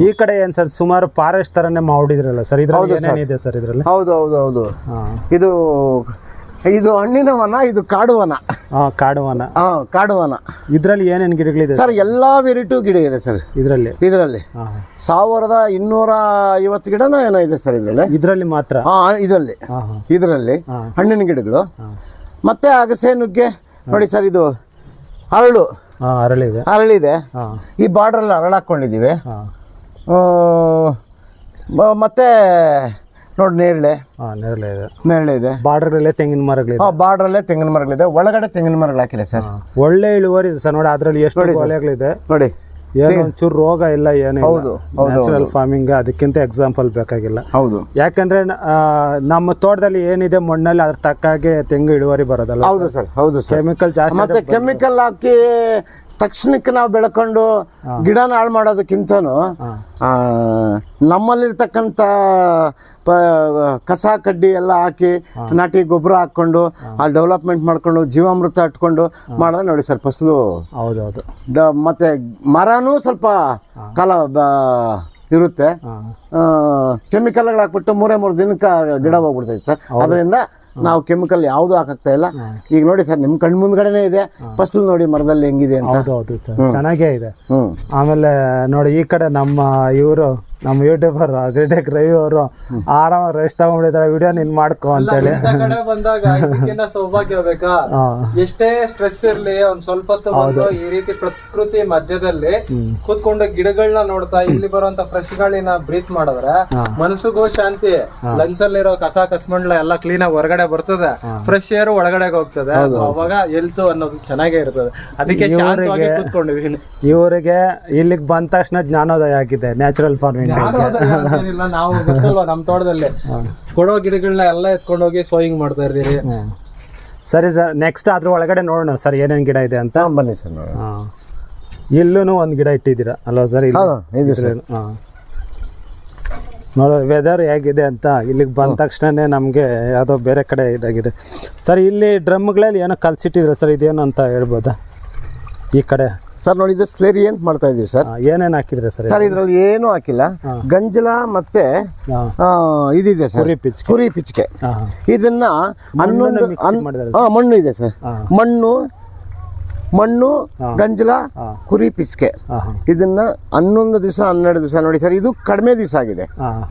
ಈ ಕಡೆ ಏನು ಸರ್ ಸುಮಾರು ಫಾರೆಸ್ಟ್ ಥರನೇ ಮಾಡಿದ್ರಲ್ಲ ಸರ್? ಇದ್ರಲ್ಲಿ ಏನೇನಿದೆ ಸರ್ ಇದರಲ್ಲಿ? ಹೌದು ಹೌದು ಹೌದು. ಇದು ಇದು ಹಣ್ಣಿನ ವನ ಇದು ಕಾಡು ವನ. ಕಾಡುವನ ಹಾ ಕಾಡು ವನ. ಇದರಲ್ಲಿ ಏನೇನು ಗಿಡಗಳಿದೆ ಸರ್? ಎಲ್ಲಾ ವೆರೈಟಿ ಗಿಡ ಇದೆ ಸರ್. ಇದರಲ್ಲಿ? ಇದರಲ್ಲಿ. ಸಾವಿರದ ಇನ್ನೂರ ಐವತ್ತು ಗಿಡನ ಏನೋ ಇದೆ ಸರ್ ಇದರಲ್ಲಿ. ಇದರಲ್ಲಿ ಮಾತ್ರ? ಹಾ. ಇದರಲ್ಲಿ ಇದರಲ್ಲಿ ಹಣ್ಣಿನ ಗಿಡಗಳು. ಮತ್ತೆ ಅಗಸೆ ನುಗ್ಗೆ. ನೋಡಿ ಸರ್ ಇದು ಅರಳು. ಅರಳಿದೆ ಅರಳಿದೆ ಈ ಬಾರ್ಡ್ರಲ್ಲಿ ಅರಳು ಹಾಕ್ಕೊಂಡಿದ್ದೀವಿ ಮತ್ತೆ ನೋಡಿ ನೇರಳೆ. ಹಾಂ ನೇರಳೆ ಇದೆ. ನೇರಳೆ ಇದೆ. ಬಾರ್ಡರ್ಗಳಲ್ಲೇ ತೆಂಗಿನ ಮರಗಳಿದೆ. ಆ ಬಾರ್ಡ್ರಲ್ಲೇ ತೆಂಗಿನ ಮರಗಳಿದೆ. ಒಳಗಡೆ ತೆಂಗಿನ ಮರಗಳು ಹಾಕಿಲ್ಲ ಸರ್. ಒಳ್ಳೆ ಇಳುವರಿ ಇದೆ ಸರ್. ನೋಡಿ ಅದರಲ್ಲಿ ಎಷ್ಟು ಒಲೆಗಳಿದೆ ನೋಡಿ. ಏನೋ ಒಂಚೂರು ರೋಗ ಇಲ್ಲ ಏನೇ ಹೌದು, ಹೌದು, ನ್ಯಾಚುರಲ್ ಫಾರ್ಮಿಂಗ್ ಅದಕ್ಕಿಂತ ಎಕ್ಸಾಂಪಲ್ ಬೇಕಾಗಿಲ್ಲ. ಹೌದು. ಯಾಕಂದ್ರೆ ನಮ್ಮ ತೋಟದಲ್ಲಿ ಏನಿದೆ ಮಣ್ಣಲ್ಲಿ ಅದ್ರ ತಕ್ಕಾಗೆ ತೆಂಗು ಇಳುವರಿ ಬರೋದಲ್ಲ ಹೌದು ಸರ್. ಹೌದು ಸರ್. ಕೆಮಿಕಲ್ ಜಾಸ್ತಿ ಮತ್ತೆ ಕೆಮಿಕಲ್ ಹಾಕಿ ತಕ್ಷಣಕ್ಕೆ ನಾವು ಬೆಳ್ಕೊಂಡು ಗಿಡನ ಹಾಳು ಮಾಡೋದಕ್ಕಿಂತನೂ ನಮ್ಮಲ್ಲಿರ್ತಕ್ಕಂಥ ಪ ಕಸ ಕಡ್ಡಿ ಎಲ್ಲ ಹಾಕಿ ನಾಟಿ ಗೊಬ್ಬರ ಹಾಕ್ಕೊಂಡು ಆ ಡೆವಲಪ್ಮೆಂಟ್ ಮಾಡ್ಕೊಂಡು ಜೀವಾಮೃತ ಇಟ್ಕೊಂಡು ಮಾಡಿದ್ರೆ ನೋಡಿ ಸರ್ ಫಸಲು ಹೌದೌದು. ಡ- ಮತ್ತೆ ಮರನೂ ಸ್ವಲ್ಪ ಕಾಲ ಇರುತ್ತೆ. ಕೆಮಿಕಲ್ಗಳು ಹಾಕ್ಬಿಟ್ಟು ಮೂರೇ ಮೂರು ದಿನಕ್ಕೆ ಗಿಡ ಹೋಗ್ಬಿಡ್ತೈತೆ ಸರ್. ಅದರಿಂದ ನಾವು ಕೆಮಿಕಲ್ ಯಾವುದು ಹಾಕಾಗ್ತಾ ಇಲ್ಲ. ಈಗ ನೋಡಿ ಸರ್ ನಿಮ್ ಕಣ್ ಮುಂದ್ಗಡೆನೆ ಇದೆ. ಫಸ್ಟ್ ನೋಡಿ ಮರದಲ್ಲಿ ಹೆಂಗಿದೆ ಅಂತ. ಹೌದು ಹೌದು ಸರ್. ಚೆನ್ನಾಗೇ ಇದೆ. ಆಮೇಲೆ ನೋಡಿ ಈ ಕಡೆ ನಮ್ಮ ಇವರು ನಮ್ಮ ಯೂಟ್ಯೂಬರ್ ಗ್ರೇಟೆಕ್ ರವಿ ಅವರು ಆರಾಮ ರೆಸ್ಟ್ ತಗೊಂಡ್ಬಿಟ್ಟಿದ್ದಾರೆ. ವಿಡಿಯೋ ನೀನ್ ಮಾಡ್ಕೊ ಅಂತ ಹೇಳಿ ಕಡೆ ಬಂದಾಗ ಸೌಭಾಗ್ಯ ಬೇಕಾ? <laughs> ಎಷ್ಟೇ ಸ್ಟ್ರೆಸ್ ಇರ್ಲಿ ಒಂದ್ ಸ್ವಲ್ಪ ಹೊತ್ತು ಬಂದು ಈ ರೀತಿ ಪ್ರಕೃತಿ ಮಧ್ಯದಲ್ಲಿ ಕೂತ್ಕೊಂಡು ಗಿಡಗಳನ್ನ ನೋಡ್ತಾ ಇಲ್ಲಿ ಬರುವಂತ ಫ್ರೆಶ್ ಗಾಳಿನ ಬ್ರೀತ್ ಮಾಡಿದ್ರೆ ಮನಸ್ಸಿಗೂ ಶಾಂತಿ. ಲಂಗ್ಸ್ ಅಲ್ಲಿರೋ ಕಸ ಕಸ್ಮಂಡ್ಲ ಎಲ್ಲ ಕ್ಲೀನ್ ಆಗಿ ಹೊರಗಡೆ ಬರ್ತದೆ. ಫ್ರೆಶ್ ಏರ್ ಒಳಗಡೆ ಹೋಗ್ತದೆ. ಅವಾಗ ಹೆಲ್ತ್ ಅನ್ನೋದು ಚೆನ್ನಾಗೇ ಇರ್ತದೆ. ಅದಕ್ಕೆ ಶಾಂತವಾಗಿ ಕೂತ್ಕೊಂಡಿದೀನಿ ಇವರಿಗೆ ಇಲ್ಲಿಗೆ ಬಂದ ತಕ್ಷಣ ಜ್ಞಾನೋದಯ ಆಗಿದೆ ನ್ಯಾಚುರಲ್ ಫಾರ್ಮಿಂಗ್ ನಾವು <laughs> ಗೊತ್ತಲ್ವಾ ನಮ್ ತೋಟದಲ್ಲಿ? ಕೊಡೋ ಗಿಡಗಳನ್ನ ಎಲ್ಲ ಎತ್ಕೊಂಡು ಹೋಗಿ ಸೋಯಿಂಗ್ ಮಾಡ್ತಾ ಇದ್ದೀರಿ. ಸರಿ ಸರ್ ನೆಕ್ಸ್ಟ್ ಅದ್ರ ಒಳಗಡೆ ನೋಡೋಣ ಸರ್ ಏನೇನ್ ಗಿಡ ಇದೆ ಅಂತ. ಬನ್ನಿ ಸರ್ ಇಲ್ಲೂ ಒಂದು ಗಿಡ ಇಟ್ಟಿದ್ದೀರಾ? ಅಲ್ವಾ ಸರ್ ಇಲ್ಲಿ? ಹಾ. ನೋಡೋ ವೆದರ್ ಹೇಗಿದೆ ಅಂತ ಇಲ್ಲಿಗೆ ಬಂದ ತಕ್ಷಣನೇ ನಮಗೆ ಯಾವುದೋ ಬೇರೆ ಕಡೆ ಇದಾಗಿದೆ. ಸರ್ ಇಲ್ಲಿ ಡ್ರಮ್ಗಳಲ್ಲಿ ಏನೋ ಕಲ್ಸಿಟ್ಟಿದ್ರೆ ಸರ್ ಇದೇನು ಅಂತ ಹೇಳ್ಬೋದಾ? ಈ ಕಡೆ. ಸರ್ ನೋಡಿ ಇದು ಸ್ಲೇರಿ ಅಂತ ಮಾಡ್ತಾ ಇದೀವಿ ಸರ್? ಏನೇನು ಹಾಕಿದ್ರೆ ಸರ್ ಸರ್ ಇದ್ರಲ್ಲಿ ಏನು ಹಾಕಿಲ್ಲ. ಗಂಜಲ ಮತ್ತೆ ಇದಿದೆ ಸರ್. ಕುರಿ ಪಿಚ್ ಕುರಿ ಪಿಚ್ಕೆ. ಇದನ್ನ ಹನ್ನೊಂದು ಮಣ್ಣು ಇದೆ ಸರ್. ಮಣ್ಣು ಮಣ್ಣು ಗಂಜಲ ಕುರಿ ಪಿಚ್ಕೆ. ಇದನ್ನ ಹನ್ನೊಂದು ದಿವಸ ಹನ್ನೆರಡು ದಿವಸ ನೋಡಿ ಸರ್ ಇದು ಕಡಿಮೆ ದಿವಸ ಆಗಿದೆ.